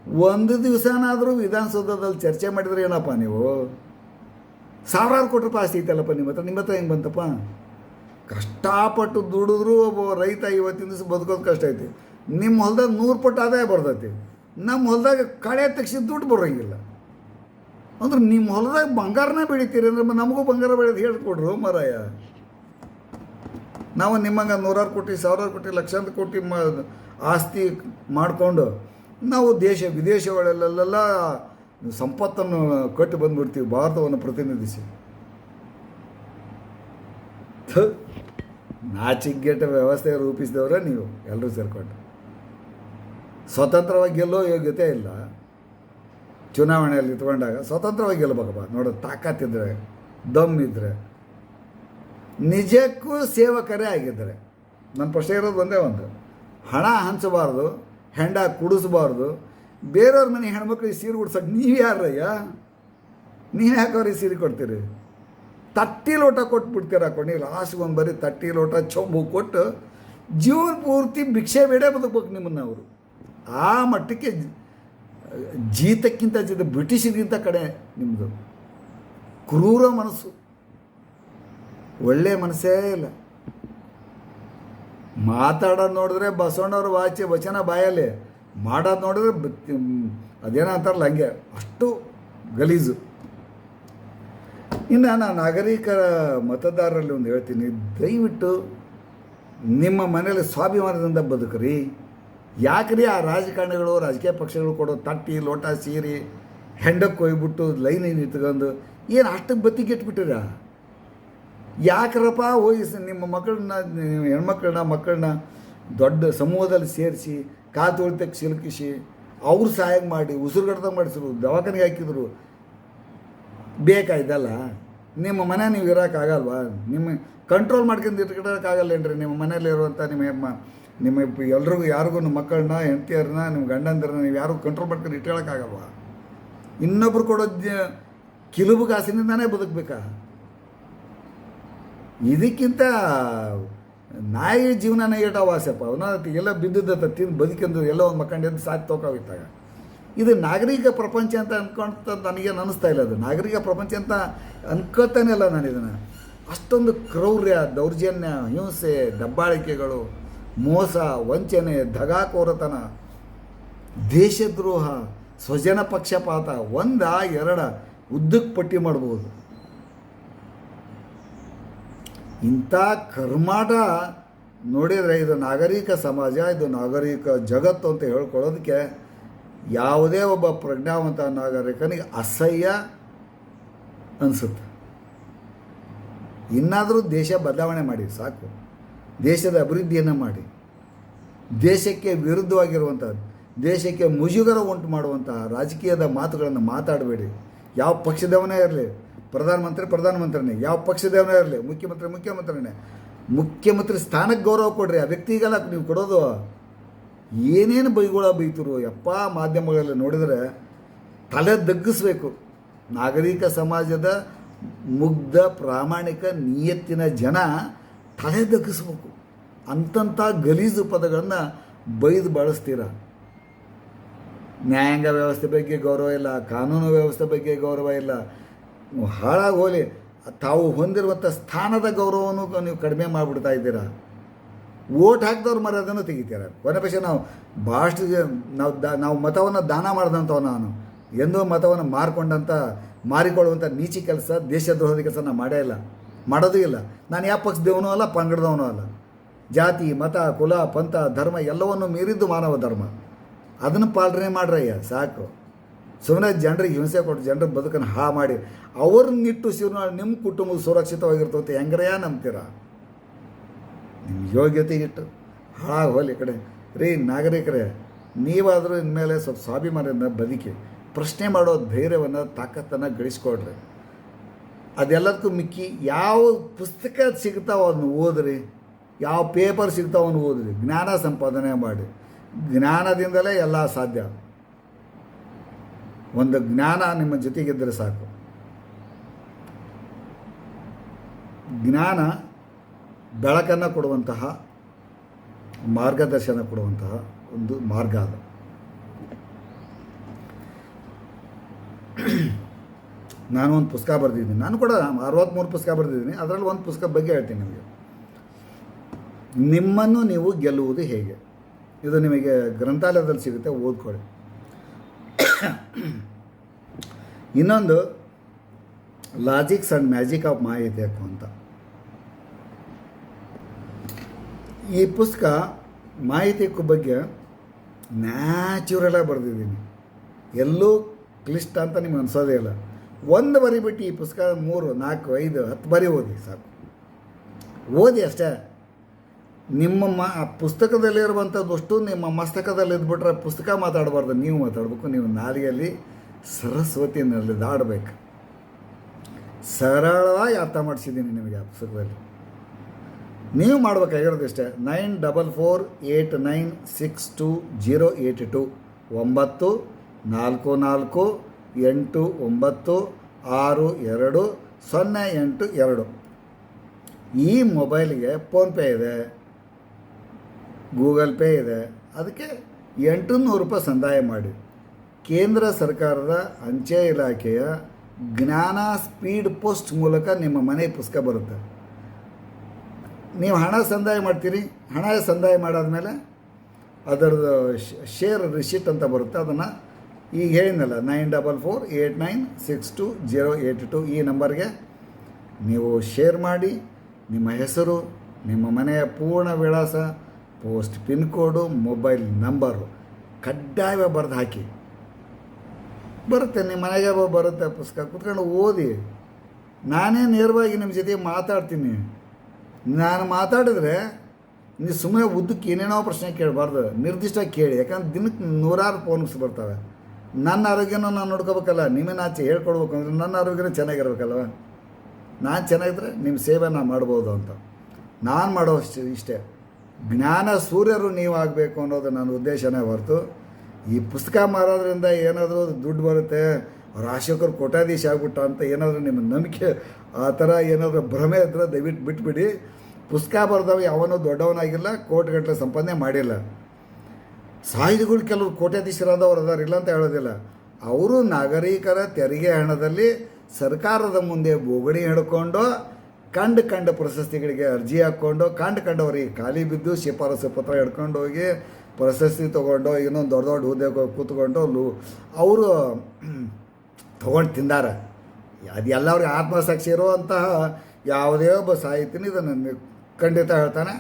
ಒಂದು ದಿವಸನಾದರೂ ವಿಧಾನಸೌಧದಲ್ಲಿ ಚರ್ಚೆ ಮಾಡಿದ್ರೆ ಏನಪ್ಪ ನೀವು? ಸಾವಿರಾರು ಕೋಟಿ ರೂಪಾಯಿ ಆಸ್ತಿ ಐತಲ್ಲಪ್ಪ ನಿಮ್ಮ ಹತ್ರ ನಿಮ್ಮ ಹತ್ರ ಹೆಂಗೆ ಬಂತಪ್ಪ? ಕಷ್ಟಪಟ್ಟು ದುಡಿದ್ರೂ ಒಬ್ಬ ರೈತ ಇವತ್ತಿನ ದಿವಸ ಬದುಕೋದು ಕಷ್ಟ ಐತಿ. ನಿಮ್ಮ ಹೊಲ್ದಾಗ ನೂರು ಪಟ್ಟು ಆದಾಯ ಬರ್ತೈತಿ. ನಮ್ಮ ಹೊಲ್ದಾಗ ಕಳೆ ತೆಗ್ಸಿದ ದುಡ್ಡು ಬರೋಂಗಿಲ್ಲ. ಅಂದ್ರೆ ನಿಮ್ಮ ಹೊಲದಾಗ ಬಂಗಾರನೇ ಬೆಳಿತೀರಿ ಅಂದ್ರೆ ನಮಗೂ ಬಂಗಾರ ಬೆಳೆದು ಹೇಳ್ಕೊಡ್ರು ಮರಾಯ. ನಾವು ನಿಮ್ಮಂಗೆ ನೂರಾರು ಕೋಟಿ, ಸಾವಿರಾರು ಕೋಟಿ, ಲಕ್ಷಾಂತರ ಕೋಟಿ ಆಸ್ತಿ ಮಾಡಿಕೊಂಡು ನಾವು ದೇಶ ವಿದೇಶಗಳಲ್ಲೆಲ್ಲ ಸಂಪತ್ತನ್ನು ಕಟ್ಟಿ ಬಂದ್ಬಿಡ್ತೀವಿ, ಭಾರತವನ್ನು ಪ್ರತಿನಿಧಿಸಿ. ನಾಚಿಗೆಟ್ಟ ವ್ಯವಸ್ಥೆ ರೂಪಿಸಿದವರೇ ನೀವು ಎಲ್ಲರೂ ಸೇರ್ಕೊಂಡು. ಸ್ವತಂತ್ರವಾಗಿ ಗೆಲ್ಲೋ ಯೋಗ್ಯತೆ ಇಲ್ಲ. ಚುನಾವಣೆಯಲ್ಲಿ ಇಟ್ಕೊಂಡಾಗ ಸ್ವತಂತ್ರವಾಗಿ ಗೆಲ್ಲಬೇಕಪ್ಪ ನೋಡೋ ತಾಕತ್ತಿದ್ರೆ ದಮ್ ಇದ್ದರೆ ನಿಜಕ್ಕೂ ಸೇವಕರೇ ಆಗಿದ್ದರೆ. ನನ್ನ ಪ್ರಶ್ನೆ ಇರೋದು ಒಂದೇ ಒಂದು. ಹಣ ಹಂಚಬಾರ್ದು ಹೆಂಡ ಕುಡಿಸ್ಬಾರ್ದು. ಬೇರೆಯವ್ರ ಮನೆ ಹೆಣ್ಮಕ್ಳಿಗೆ ಸೀರೆ ಉಡ್ಸಕ್ಕೆ ನೀವು ಯಾರಯ್ಯ ನೀವು ಯಾಕೆ ಅವ್ರಿಗೆ ಸೀರೆ ಕೊಡ್ತೀರಿ? ತಟ್ಟಿ ಲೋಟ ಕೊಟ್ಟು ಬಿಡ್ತೀರ ಕೊನೆ ಲಾಸ್ಟ್ಗೆ ಒಂದು ಬರೀ ತಟ್ಟಿ ಲೋಟ ಚೊಂಬು ಕೊಟ್ಟು ಜೀವನ ಪೂರ್ತಿ ಭಿಕ್ಷೆ ಬೇಡೇ ಬದುಕ್ಬೇಕು ನಿಮ್ಮನ್ನು ಅವರು. ಆ ಮಟ್ಟಕ್ಕೆ ಜೀತಕ್ಕಿಂತ ಜೀತ ಬ್ರಿಟಿಷರಿಗಿಂತ ಕಡೆ ನಿಮ್ಮದು ಕ್ರೂರ ಮನಸ್ಸು. ಒಳ್ಳೆಯ ಮನಸ್ಸೇ ಇಲ್ಲ. ಮಾತಾಡೋದು ನೋಡಿದ್ರೆ ಬಸವಣ್ಣವ್ರ ವಾಚ್ಯ ವಚನ ಬಾಯಲ್ಲಿ. ಮಾಡೋದು ನೋಡಿದ್ರೆ ಅದೇನಂತಾರಲ್ಲ ಹಂಗೆ. ಅಷ್ಟು ಗಲೀಜು. ಇನ್ನು ನಾನು ನಾಗರಿಕರ ಮತದಾರರಲ್ಲಿ ಒಂದು ಹೇಳ್ತೀನಿ. ದಯವಿಟ್ಟು ನಿಮ್ಮ ಮನೇಲಿ ಸ್ವಾಭಿಮಾನದಿಂದ ಬದುಕ್ರಿ. ಯಾಕ್ರಿ ಆ ರಾಜಕಾರಣಿಗಳು, ರಾಜಕೀಯ ಪಕ್ಷಗಳು ಕೊಡೋ ತಟ್ಟಿ, ಲೋಟ, ಸೀರಿ, ಹೆಂಡಕ್ಕೆ ಹೋಗ್ಬಿಟ್ಟು ಲೈನಿಗೆ ನಿಂತ್ಕೊಂಡು ಏನು ಅಷ್ಟಕ್ಕೆ ಬತ್ತಿಗೆಟ್ಬಿಟ್ಟಿರ ಯಾಕ್ರಪ್ಪ ಹೋಗಿ ನಿಮ್ಮ ಮಕ್ಕಳನ್ನ, ನಿಮ್ಮ ಹೆಣ್ಮಕ್ಳನ್ನ, ಮಕ್ಕಳನ್ನ ದೊಡ್ಡ ಸಮೂಹದಲ್ಲಿ ಸೇರಿಸಿ ಕಾತುಳಿತಕ್ಕೆ ತೊಳಿತಕ್ಕೆ ಸಿಲುಕಿಸಿ, ಅವ್ರು ಸಹಾಯ ಮಾಡಿ ಉಸಿರುಗಡ್ತ ಮಾಡಿಸಿದ್ರು, ದವಾಖಾನೆಗೆ ಹಾಕಿದ್ರು, ಬೇಕಾಯ್ತಲ್ಲ? ನಿಮ್ಮ ಮನೆ ನೀವು ಇರೋಕ್ಕಾಗಲ್ವಾ? ನಿಮ್ಮ ಕಂಟ್ರೋಲ್ ಮಾಡ್ಕೊಂಡು ಇಟ್ಕೊಳಕ್ಕಾಗಲ್ಲೇನ್ರಿ ನಿಮ್ಮ ನಿಮ್ಮ ಹೆಮ್ಮ ನಿಮ್ಮ ಇಪ್ಪ- ಎಲ್ರಿಗೂ, ಯಾರಿಗೂ, ನಿಮ್ಮ ಮಕ್ಕಳನ್ನ, ಹೆಂಡತಿಯರನ್ನ, ನಿಮ್ಮ ಗಂಡಂದಿರನ್ನ ನೀವು ಯಾರಿಗೂ ಕಂಟ್ರೋಲ್ ಮಾಡ್ಕೊಂಡು ಇಟ್ಕೊಳಕ್ಕಾಗಲ್ವಾ? ಇನ್ನೊಬ್ರು ಕೊಡೋ ಕಿಲುಬು ಕಾಸಿನಿಂದಾನೇ ಬದುಕಬೇಕಾ? ಇದಕ್ಕಿಂತ ನಾಯಿ ಜೀವನ ಏಟ ವಾಸಪ್ಪ. ಅವನ ಎಲ್ಲ ಬಿದ್ದಿದ್ದ ತಿಂದು ಬದುಕಿಂದು ಎಲ್ಲ ಒಂದು ಮಕ್ಕಂಡು ಸಾಕು ತೋಕಾವಿತ್ತಾಗ ಇದು ನಾಗರಿಕ ಪ್ರಪಂಚ ಅಂತ ಅಂದ್ಕೊಂತ ನನಗೇನು ಅನ್ನಿಸ್ತಾ ಇಲ್ಲ ಅದು. ನಾಗರಿಕ ಪ್ರಪಂಚ ಅಂತ ಅನ್ಕೋತಾನೆ ಇಲ್ಲ ನಾನು ಇದನ್ನು. ಅಷ್ಟೊಂದು ಕ್ರೌರ್ಯ, ದೌರ್ಜನ್ಯ, ಹಿಂಸೆ, ದಬ್ಬಾಳಿಕೆಗಳು, ಮೋಸ, ವಂಚನೆ ದಗಾಕೋರತನ ದೇಶದ್ರೋಹ, ಸ್ವಜನ ಪಕ್ಷಪಾತ, ಒಂದ ಎರಡ ಉದ್ದಕ್ಕೆ ಪಟ್ಟಿ ಮಾಡ್ಬೋದು. ಇಂಥ ಕರ್ಮಾಟ ನೋಡಿದರೆ ಇದು ನಾಗರಿಕ ಸಮಾಜ, ಇದು ನಾಗರಿಕ ಜಗತ್ತು ಅಂತ ಹೇಳ್ಕೊಳ್ಳೋದಕ್ಕೆ ಯಾವುದೇ ಒಬ್ಬ ಪ್ರಜ್ಞಾವಂತ ನಾಗರಿಕನಿಗೆ ಅಸಹ್ಯ ಅನಿಸುತ್ತೆ. ಇನ್ನಾದರೂ ದೇಶ ಬದಲಾವಣೆ ಮಾಡಿ, ಸಾಕು. ದೇಶದ ಅಭಿವೃದ್ಧಿಯನ್ನು ಮಾಡಿ. ದೇಶಕ್ಕೆ ವಿರುದ್ಧವಾಗಿರುವಂಥ ದೇಶಕ್ಕೆ ಮುಜುಗರ ಉಂಟು ಮಾಡುವಂತಹ ರಾಜಕೀಯದ ಮಾತುಗಳನ್ನು ಮಾತಾಡಬೇಡಿ. ಯಾವ ಪಕ್ಷದವನೇ ಇರಲಿ ಪ್ರಧಾನಮಂತ್ರಿ ಪ್ರಧಾನಮಂತ್ರಿನೇ, ಯಾವ ಪಕ್ಷದವನೇ ಇರಲಿ, ಮುಖ್ಯಮಂತ್ರಿ ಮುಖ್ಯಮಂತ್ರಿನೇ. ಮುಖ್ಯಮಂತ್ರಿ ಸ್ಥಾನಕ್ಕೆ ಗೌರವ ಕೊಡ್ರಿ, ಆ ವ್ಯಕ್ತಿಗೆಲ್ಲ ನೀವು ಕೊಡೋದು. ಏನೇನು ಬೈಗುಳ ಬೈತರು, ಯಪ್ಪ ಮಾಧ್ಯಮಗಳಲ್ಲಿ ನೋಡಿದರೆ ತಲೆ ದಗ್ಗಿಸ್ಬೇಕು. ನಾಗರಿಕ ಸಮಾಜದ ಮುಗ್ಧ ಪ್ರಾಮಾಣಿಕ ನಿಯತ್ತಿನ ಜನ ತಲೆ ದಗ್ಗಿಸ್ಬೇಕು. ಅಂತಂಥ ಗಲೀಜು ಪದಗಳನ್ನು ಬೈದು ಬಳಸ್ತೀರ. ನ್ಯಾಯಾಂಗ ವ್ಯವಸ್ಥೆ ಬಗ್ಗೆ ಗೌರವ ಇಲ್ಲ, ಕಾನೂನು ವ್ಯವಸ್ಥೆ ಬಗ್ಗೆ ಗೌರವ ಇಲ್ಲ. ಹಾಳಾಗಿ ಹೋಲಿ ತಾವು ಹೊಂದಿರುವಂಥ ಸ್ಥಾನದ ಗೌರವವನ್ನು ನೀವು ಕಡಿಮೆ ಮಾಡಿಬಿಡ್ತಾ ಇದ್ದೀರಾ? ಓಟ್ ಹಾಕಿದವ್ರು ಮರ್ಯಾದನ್ನು ತೆಗಿತೀರ? ಕೊನೆ ಪಕ್ಷ ನಾವು ಭಾಳಷ್ಟು ನಾವು ದ, ನಾವು ಮತವನ್ನು ದಾನ ಮಾಡಿದಂಥವ್ ನಾನು. ಎಂದೋ ಮತವನ್ನು ಮಾರಿಕೊಂಡಂಥ ಮಾರಿಕೊಳ್ಳುವಂಥ ನೀಚಿ ಕೆಲಸ, ದೇಶದ್ರೋಹದ ಕೆಲಸ ನಾನು ಮಾಡೇ ಇಲ್ಲ. ಮಾಡೋದೂ ಇಲ್ಲ. ನಾನು ಯಾವ ಪಕ್ಷದವನೂ ಅಲ್ಲ, ಪಂಗಡದವನೂ ಅಲ್ಲ. ಜಾತಿ, ಮತ, ಕುಲ, ಪಂಥ, ಧರ್ಮ ಎಲ್ಲವನ್ನು ಮೀರಿದ್ದು ಮಾನವ ಧರ್ಮ. ಅದನ್ನು ಪಾಲನೆ ಮಾಡ್ರಯ್ಯ, ಸಾಕು. ಸುಮ್ಮನೆ ಜನರಿಗೆ ಹಿಂಸೆ ಕೊಟ್ಟು ಜನರ ಬದುಕನ್ನು ಹಾ ಮಾಡಿ, ಅವ್ರನ್ನ ಇಟ್ಟು ನಿಮ್ಮ ಕುಟುಂಬ ಸುರಕ್ಷಿತವಾಗಿರ್ತಂತೆ, ಹೆಂಗ್ರಯ್ಯ ನಂಬ್ತೀರಾ? ನಿಮ್ಮ ಯೋಗ್ಯತೆ ಇಟ್ಟು ಹಾಳಾಗಿ ಹೋಲಿ ಕಡೆ. ರೀ ನಾಗರಿಕರೇ, ನೀವಾದರೂ ಇನ್ಮೇಲೆ ಸ್ವಲ್ಪ ಸ್ವಾಭಿಮಾನ ಬದುಕಿ, ಪ್ರಶ್ನೆ ಮಾಡೋ ಧೈರ್ಯವನ್ನು, ತಾಕತ್ತನ್ನು ಗಳಿಸ್ಕೊಡ್ರಿ ಅದೆಲ್ಲದಕ್ಕೂ ಮಿಕ್ಕಿ ಯಾವ ಪುಸ್ತಕ ಸಿಗ್ತಾವ ಅದನ್ನು ಓದ್ರಿ, ಯಾವ ಪೇಪರ್ ಸಿಗ್ತಾವನ್ನು ಓದ್ರಿ, ಜ್ಞಾನ ಸಂಪಾದನೆ ಮಾಡಿ, ಜ್ಞಾನದಿಂದಲೇ ಎಲ್ಲ ಸಾಧ್ಯ. ಒಂದು ಜ್ಞಾನ ನಿಮ್ಮ ಜೊತೆಗಿದ್ದರೆ ಸಾಕು. ಜ್ಞಾನ ಬೆಳಕನ್ನು ಕೊಡುವಂತಹ, ಮಾರ್ಗದರ್ಶನ ಕೊಡುವಂತಹ ಒಂದು ಮಾರ್ಗ ಅದು. ನಾನು ಒಂದು ಪುಸ್ತಕ ಬರೆದಿದ್ದೀನಿ. ನಾನು ಕೂಡ ಅರವತ್ತ್ಮೂರು ಪುಸ್ತಕ ಬರೆದಿದ್ದೀನಿ. ಅದರಲ್ಲಿ ಒಂದು ಪುಸ್ತಕ ಬಗ್ಗೆ ಹೇಳ್ತೀನಿ ನಿಮಗೆ. ನಿಮ್ಮನ್ನು ನೀವು ಗೆಲ್ಲುವುದು ಹೇಗೆ? ಇದು ನಿಮಗೆ ಗ್ರಂಥಾಲಯದಲ್ಲಿ ಸಿಗುತ್ತೆ, ಓದ್ಕೊಳ್ಳಿ. ಇನ್ನೊಂದು ಲಾಜಿಕ್ಸ್ ಆ್ಯಂಡ್ ಮ್ಯಾಜಿಕ್ ಆಫ್ ಮಾಹಿತಿ ಅಂತ. ಈ ಪುಸ್ತಕ ಮಾಹಿತಿ ಬಗ್ಗೆ ನ್ಯಾಚುರಲಾಗಿ ಬರೆದಿದ್ದೀನಿ. ಎಲ್ಲೂ ಕ್ಲಿಷ್ಟ ಅಂತ ನಿಮ್ಗೆ ಅನಿಸೋದೇ ಇಲ್ಲ. ಒಂದು ಬರಿಬಿಟ್ಟು ಈ ಪುಸ್ತಕ ಮೂರು, ನಾಲ್ಕು, ಐದು, ಹತ್ತು ಬರಿ ಓದಿ ಸಾಕು. ಓದಿ ಅಷ್ಟೇ. ನಿಮ್ಮ ಮ ಪುಸ್ತಕದಲ್ಲಿರುವಂಥದ್ದಷ್ಟು ನಿಮ್ಮ ಮಸ್ತಕದಲ್ಲಿ ಇದ್ಬಿಟ್ರೆ ಪುಸ್ತಕ ಮಾತಾಡಬಾರ್ದು, ನೀವು ಮಾತಾಡಬೇಕು, ನೀವು ನಾಲಿಗೆಯಲ್ಲಿ ಸರಸ್ವತಿನಲ್ಲಿ ದಾಡಬೇಕು. ಸರಳವಾಗಿ ಅರ್ಥ ಮಾಡಿಸಿದ್ದೀನಿ ನಿಮಗೆ ಆ ಪುಸ್ತಕದಲ್ಲಿ. ನೀವು ಮಾಡಬೇಕಾಗಿರೋದು ಇಷ್ಟೇ, nine double four eight nine six two zero eight two, ಒಂಬತ್ತು ನಾಲ್ಕು ನಾಲ್ಕು ಎಂಟು ಒಂಬತ್ತು ಆರು ಎರಡು ಸೊನ್ನೆ ಎಂಟು ಎರಡು. ಈ ಮೊಬೈಲಿಗೆ ಫೋನ್ಪೇ ಇದೆ. ಗೂಗಲ್ ಪೇ ಇದೆ. ಅದಕ್ಕೆ ಎಂಟು ನೂರು ರೂಪಾಯಿ ಸಂದಾಯ ಮಾಡಿ. ಕೇಂದ್ರ ಸರ್ಕಾರದ ಅಂಚೆ ಇಲಾಖೆಯ ಜ್ಞಾನ ಸ್ಪೀಡ್ ಪೋಸ್ಟ್ ಮೂಲಕ ನಿಮ್ಮ ಮನೆ ಪುಸ್ತಕ ಬರುತ್ತೆ. ನೀವು ಹಣ ಸಂದಾಯ ಮಾಡ್ತೀರಿ. ಹಣ ಸಂದಾಯ ಮಾಡಾದ್ಮೇಲೆ ಅದರದ್ದು ಶೇರ್ ರಿಸಿಟ್ ಅಂತ ಬರುತ್ತೆ. ಅದನ್ನು ಈಗ ಹೇಳಿದ್ನಲ್ಲ, nine double four eight nine six two zero eight two ಈ ನಂಬರ್ಗೆ ನೀವು ಶೇರ್ ಮಾಡಿ. ನಿಮ್ಮ ಹೆಸರು, ನಿಮ್ಮ ಮನೆಯ ಪೂರ್ಣ ವಿಳಾಸ post pin code, mobile number. ಕಡ್ಡಾಯ ಬರೆದು ಹಾಕಿ. ಬರುತ್ತೆ, ನಿಮ್ಮ ಮನೆಗೆ ಬರುತ್ತೆ, ಪುಸ್ತಕ ಕುತ್ಕೊಂಡು ಓದಿ. ನಾನೇ ನೇರವಾಗಿ ನಿಮ್ಮ ಜೊತೆ ಮಾತಾಡ್ತೀನಿ. ನಾನು ಮಾತಾಡಿದ್ರೆ ನೀವು ಸುಮ್ಮನೆ ಉದ್ದಕ್ಕೆ ಏನೇನೋ ಪ್ರಶ್ನೆ ಕೇಳಬಾರ್ದು, ನಿರ್ದಿಷ್ಟ ಕೇಳಿ. ಯಾಕಂದ್ರೆ ದಿನಕ್ಕೆ ನೂರಾರು ಫೋನ್ಸ್ ಬರ್ತವೆ. ನನ್ನ ಆರೋಗ್ಯನೂ ನಾನು ನೋಡ್ಕೋಬೇಕಲ್ಲ ನಿಮ್ಮೇನ ಆಚೆ ಹೇಳ್ಕೊಡ್ಬೇಕು ಅಂದರೆ ನನ್ನ ಆರೋಗ್ಯನೂ ಚೆನ್ನಾಗಿರ್ಬೇಕಲ್ವ? ನಾನು ಚೆನ್ನಾಗಿದ್ರೆ ನಿಮ್ಮ ಸೇವೆ ನಾನು ಮಾಡ್ಬೋದು ಅಂತ. ನಾನು ಮಾಡೋ ಇಷ್ಟೇ ಜ್ಞಾನ ಸೂರ್ಯರು ನೀವು ಆಗಬೇಕು ಅನ್ನೋದು ನನ್ನ ಉದ್ದೇಶನೇ ಹೊರತು, ಈ ಪುಸ್ತಕ ಮಾರೋದ್ರಿಂದ ಏನಾದರೂ ದುಡ್ಡು ಬರುತ್ತೆ ರಾಶಿಕರು ಕೋಟ್ಯಾಧೀಶ ಆಗ್ಬಿಟ್ಟ ಅಂತ ಏನಾದರೂ ನಿಮ್ಮ ನಂಬಿಕೆ, ಆ ಥರ ಏನಾದರೂ ಭ್ರಮೆ ಇದ್ರೆ ದಯವಿಟ್ಟು ಬಿಟ್ಬಿಡಿ. ಪುಸ್ತಕ ಬರೆದವ ಯಾವನೂ ದೊಡ್ಡವನಾಗಿಲ್ಲ, ಕೋಟಿಗಟ್ಟಲೆ ಸಂಪಾದನೆ ಮಾಡಿಲ್ಲ. ಸಾಹಿತಿಗಳು ಕೆಲವರು ಕೋಟ್ಯಾಧೀಶರಾದವ್ರು ಅದಾರ, ಇಲ್ಲ ಅಂತ ಹೇಳೋದಿಲ್ಲ. ಅವರು ನಾಗರಿಕರ ತೆರಿಗೆ ಹಣದಲ್ಲಿ ಸರ್ಕಾರದ ಮುಂದೆ ಬೋಗಣಿ ಹಿಡ್ಕೊಂಡು ಕಂಡು ಕಂಡ ಪ್ರಶಸ್ತಿಗಳಿಗೆ ಅರ್ಜಿ ಹಾಕ್ಕೊಂಡು ಕಂಡು ಕಂಡವರಿಗೆ ಖಾಲಿ ಬಿದ್ದು ಶಿಫಾರಸು ಪತ್ರ ಹಿಡ್ಕೊಂಡು ಹೋಗಿ ಪ್ರಶಸ್ತಿ ತೊಗೊಂಡು, ಇನ್ನೊಂದು ದೊಡ್ಡ ದೊಡ್ಡ ಹುದ್ದೆಗೆ ಕೂತ್ಕೊಂಡು ಲು ಅವರು ತೊಗೊಂಡು ತಿಂದಾರ. ಅದು ಎಲ್ಲರಿಗೆ ಆತ್ಮಸಾಕ್ಷಿ ಇರುವಂತಹ ಯಾವುದೇ ಒಬ್ಬ ಸಾಹಿತಿನ ಇದನ್ನು ಖಂಡಿತ ಹೇಳ್ತಾನೆ.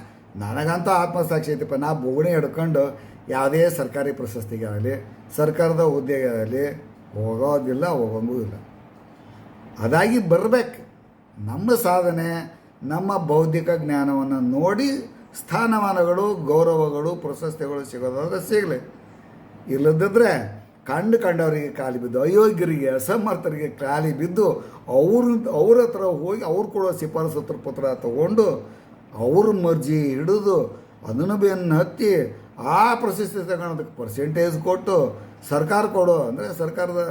ನನಗಂತೂ ಆತ್ಮಸಾಕ್ಷಿ ಐತಿಪ್ಪ. ನಾ ಬೋಗಣಿ ಹಿಡ್ಕೊಂಡು ಯಾವುದೇ ಸರ್ಕಾರಿ ಪ್ರಶಸ್ತಿಗೆ ಆಗಲಿ ಸರ್ಕಾರದ ಹುದ್ದೆಗೆ ಆಗಲಿ ಹೋಗೋದಿಲ್ಲ, ಹೋಗೋಂಗೂ ಇಲ್ಲ. ಅದಾಗಿ ಬರಬೇಕು. ನಮ್ಮ ಸಾಧನೆ, ನಮ್ಮ ಬೌದ್ಧಿಕ ಜ್ಞಾನವನ್ನು ನೋಡಿ ಸ್ಥಾನಮಾನಗಳು, ಗೌರವಗಳು, ಪ್ರಶಸ್ತಿಗಳು ಸಿಗೋದಾದ್ರೆ ಸಿಗಲಿ. ಇಲ್ಲದಿದ್ದರೆ ಕಂಡು ಕಂಡವರಿಗೆ ಕಾಲಿ ಬಿದ್ದು, ಅಯೋಗ್ಯರಿಗೆ, ಅಸಮರ್ಥರಿಗೆ ಕಾಲಿ ಬಿದ್ದು ಅವ್ರ ಅವ್ರ ಹತ್ರ ಹೋಗಿ ಅವ್ರು ಕೊಡೋ ಶಿಫಾರಸು ಹತ್ರ ಪತ್ರ ತಗೊಂಡು ಅವ್ರ ಮರ್ಜಿ ಹಿಡಿದು ಅದನ್ನು ಬೆನ್ನು ಹತ್ತಿ ಆ ಪ್ರಶಸ್ತಿ ತಗೊಳೋದಕ್ಕೆ ಪರ್ಸೆಂಟೇಜ್ ಕೊಟ್ಟು ಸರ್ಕಾರ ಕೊಡೋ, ಅಂದರೆ ಸರ್ಕಾರದ,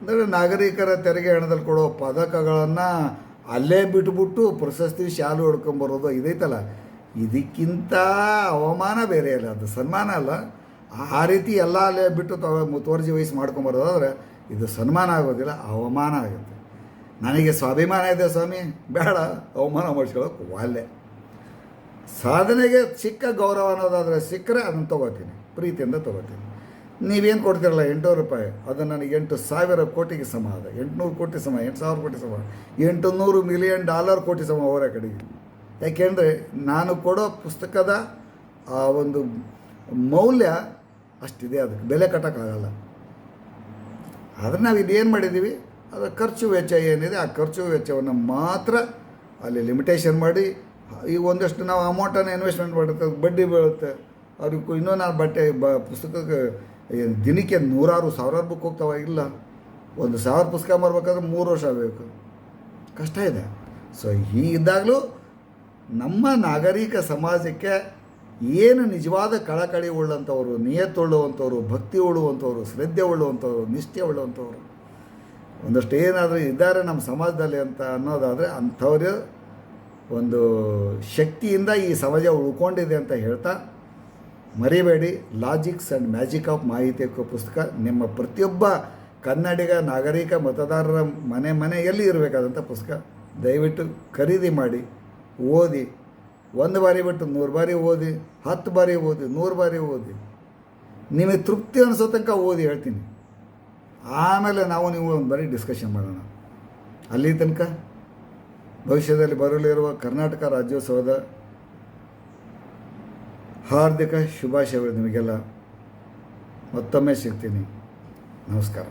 ಅಂದರೆ ನಾಗರಿಕರ ತೆರಿಗೆ ಹಣದಲ್ಲಿ ಕೊಡೋ ಪದಕಗಳನ್ನು ಅಲ್ಲೇ ಬಿಟ್ಬಿಟ್ಟು ಪ್ರಶಸ್ತಿ ಶಾಲು ಹೊಡ್ಕೊಂಬರೋದು ಇದೈತಲ್ಲ ಇದಕ್ಕಿಂತ ಅವಮಾನ ಬೇರೆ ಅಲ್ಲ, ಅದು ಸನ್ಮಾನ ಅಲ್ಲ. ಆ ರೀತಿ ಎಲ್ಲ ಅಲ್ಲೇ ಬಿಟ್ಟು ತೋರ್ಜಿ ಮುತುವರ್ಜಿ ವಹಿಸಿ ಮಾಡ್ಕೊಂಬರೋದಾದ್ರೆ ಇದು ಸನ್ಮಾನ ಆಗೋದಿಲ್ಲ, ಅವಮಾನ ಆಗುತ್ತೆ. ನನಗೆ ಸ್ವಾಭಿಮಾನ ಇದೆ ಸ್ವಾಮಿ, ಬೇಡ, ಅವಮಾನ ಮಾಡಿಸ್ಕೊಳ್ಳೋಕೆ ವಾಲ್ಯ ಸಾಧನೆಗೆ ಸಿಕ್ಕ ಗೌರವ ಅನ್ನೋದಾದರೆ ಸಿಕ್ಕರೆ ಅದನ್ನು ತೊಗೋತೀನಿ, ಪ್ರೀತಿಯಿಂದ ತೊಗೋತೀನಿ. ನೀವೇನು ಕೊಡ್ತೀರಲ್ಲ ಎಂಟುನೂರು ರೂಪಾಯಿ? ಅದು ನನಗೆ ಎಂಟು ಸಾವಿರ ಕೋಟಿಗೆ ಸಮ ಅದ ಎಂಟುನೂರು ಕೋಟಿ ಸಮ, ಎಂಟು ಸಾವಿರ ಕೋಟಿ ಸಮ. ಎಂಟು ನೂರು ಮಿಲಿಯನ್ ಡಾಲರ್ ಕೋಟಿ ಸಮ ಅವರ ಕಡೆಗೆ. ಯಾಕೆಂದರೆ ನಾನು ಕೊಡೋ ಪುಸ್ತಕದ ಆ ಒಂದು ಮೌಲ್ಯ ಅಷ್ಟಿದೆ ಅದಕ್ಕೆ. ಬೆಲೆ ಕಟ್ಟೋಕ್ಕಾಗಲ್ಲ. ಆದರೆ ನಾವು ಇದೇನು ಮಾಡಿದ್ದೀವಿ ಅದರ ಖರ್ಚು ವೆಚ್ಚ ಏನಿದೆ, ಆ ಖರ್ಚು ವೆಚ್ಚವನ್ನು ಮಾತ್ರ ಅಲ್ಲಿ ಲಿಮಿಟೇಷನ್ ಮಾಡಿ, ಈ ಒಂದಷ್ಟು ನಾವು ಅಮೌಂಟನ್ನು ಇನ್ವೆಸ್ಟ್ಮೆಂಟ್ ಮಾಡುತ್ತೆ, ಬಡ್ಡಿ ಬೀಳುತ್ತೆ. ಅವ್ರಿಗೂ ಇನ್ನೂ ನಾನು ಬಟ್ಟೆ, ಬ, ಪುಸ್ತಕಕ್ಕೆ ದಿನಕ್ಕೆ ನೂರಾರು ಸಾವಿರಾರು ಬುಕ್ ಹೋಗ್ತಾವ, ಇಲ್ಲ. ಒಂದು ಸಾವಿರ ಪುಸ್ತಕ ಮಾಡ್ಬೇಕಾದ್ರೆ ಮೂರು ವರ್ಷ ಬೇಕು ಕಷ್ಟ ಇದೆ. ಸೊ ಹೀಗಿದ್ದಾಗಲೂ ನಮ್ಮ ನಾಗರಿಕ ಸಮಾಜಕ್ಕೆ ಏನು ನಿಜವಾದ ಕಳಕಳಿ ಉಳ್ಳಂಥವ್ರು ನಿಯತ್ತುಳ್ಳುವಂಥವ್ರು ಭಕ್ತಿ ಉಳ್ಳುವಂಥವ್ರು, ಶ್ರದ್ಧೆ ಉಳ್ಳುವಂಥವ್ರು, ನಿಷ್ಠೆ ಉಳ್ಳುವಂಥವ್ರು, ಒಂದಷ್ಟು ಏನಾದರೂ ಇದ್ದಾರೆ ನಮ್ಮ ಸಮಾಜದಲ್ಲಿ ಅಂತ ಅನ್ನೋದಾದರೆ ಅಂಥವ್ರ ಒಂದು ಶಕ್ತಿಯಿಂದ ಈ ಸಮಾಜ ಉಳ್ಕೊಂಡಿದೆ ಅಂತ ಹೇಳ್ತಾ ಮರಿಬೇಡಿ ಲಾಜಿಕ್ಸ್ ಆ್ಯಂಡ್ ಮ್ಯಾಜಿಕ್ ಆಫ್ ಮಾಹಿತಿ ಪುಸ್ತಕ ನಿಮ್ಮ ಪ್ರತಿಯೊಬ್ಬ ಕನ್ನಡಿಗ, ನಾಗರಿಕ, ಮತದಾರರ ಮನೆ ಮನೆಯಲ್ಲಿ ಇರಬೇಕಾದಂಥ ಪುಸ್ತಕ. ದಯವಿಟ್ಟು ಖರೀದಿ ಮಾಡಿ, ಓದಿ. ಒಂದು ಬಾರಿ ಬಿಟ್ಟು ನೂರು ಬಾರಿ ಓದಿ, ಹತ್ತು ಬಾರಿ ಓದಿ, ನೂರು ಬಾರಿ ಓದಿ. ನಿಮಗೆ ತೃಪ್ತಿ ಅನಿಸೋ ತನಕ ಓದಿ ಹೇಳ್ತೀನಿ. ಆಮೇಲೆ ನಾವು ನೀವು ಒಂದು ಬಾರಿ ಡಿಸ್ಕಷನ್ ಮಾಡೋಣ. ಅಲ್ಲಿ ತನಕ ಭವಿಷ್ಯದಲ್ಲಿ ಬರಲಿರುವ ಕರ್ನಾಟಕ ರಾಜ್ಯೋತ್ಸವದ ಹಾರ್ದಿಕ ಶುಭಾಶಯಗಳು ನಿಮಗೆಲ್ಲ. ಮತ್ತೊಮ್ಮೆ ಸಿಗ್ತೀನಿ. ನಮಸ್ಕಾರ.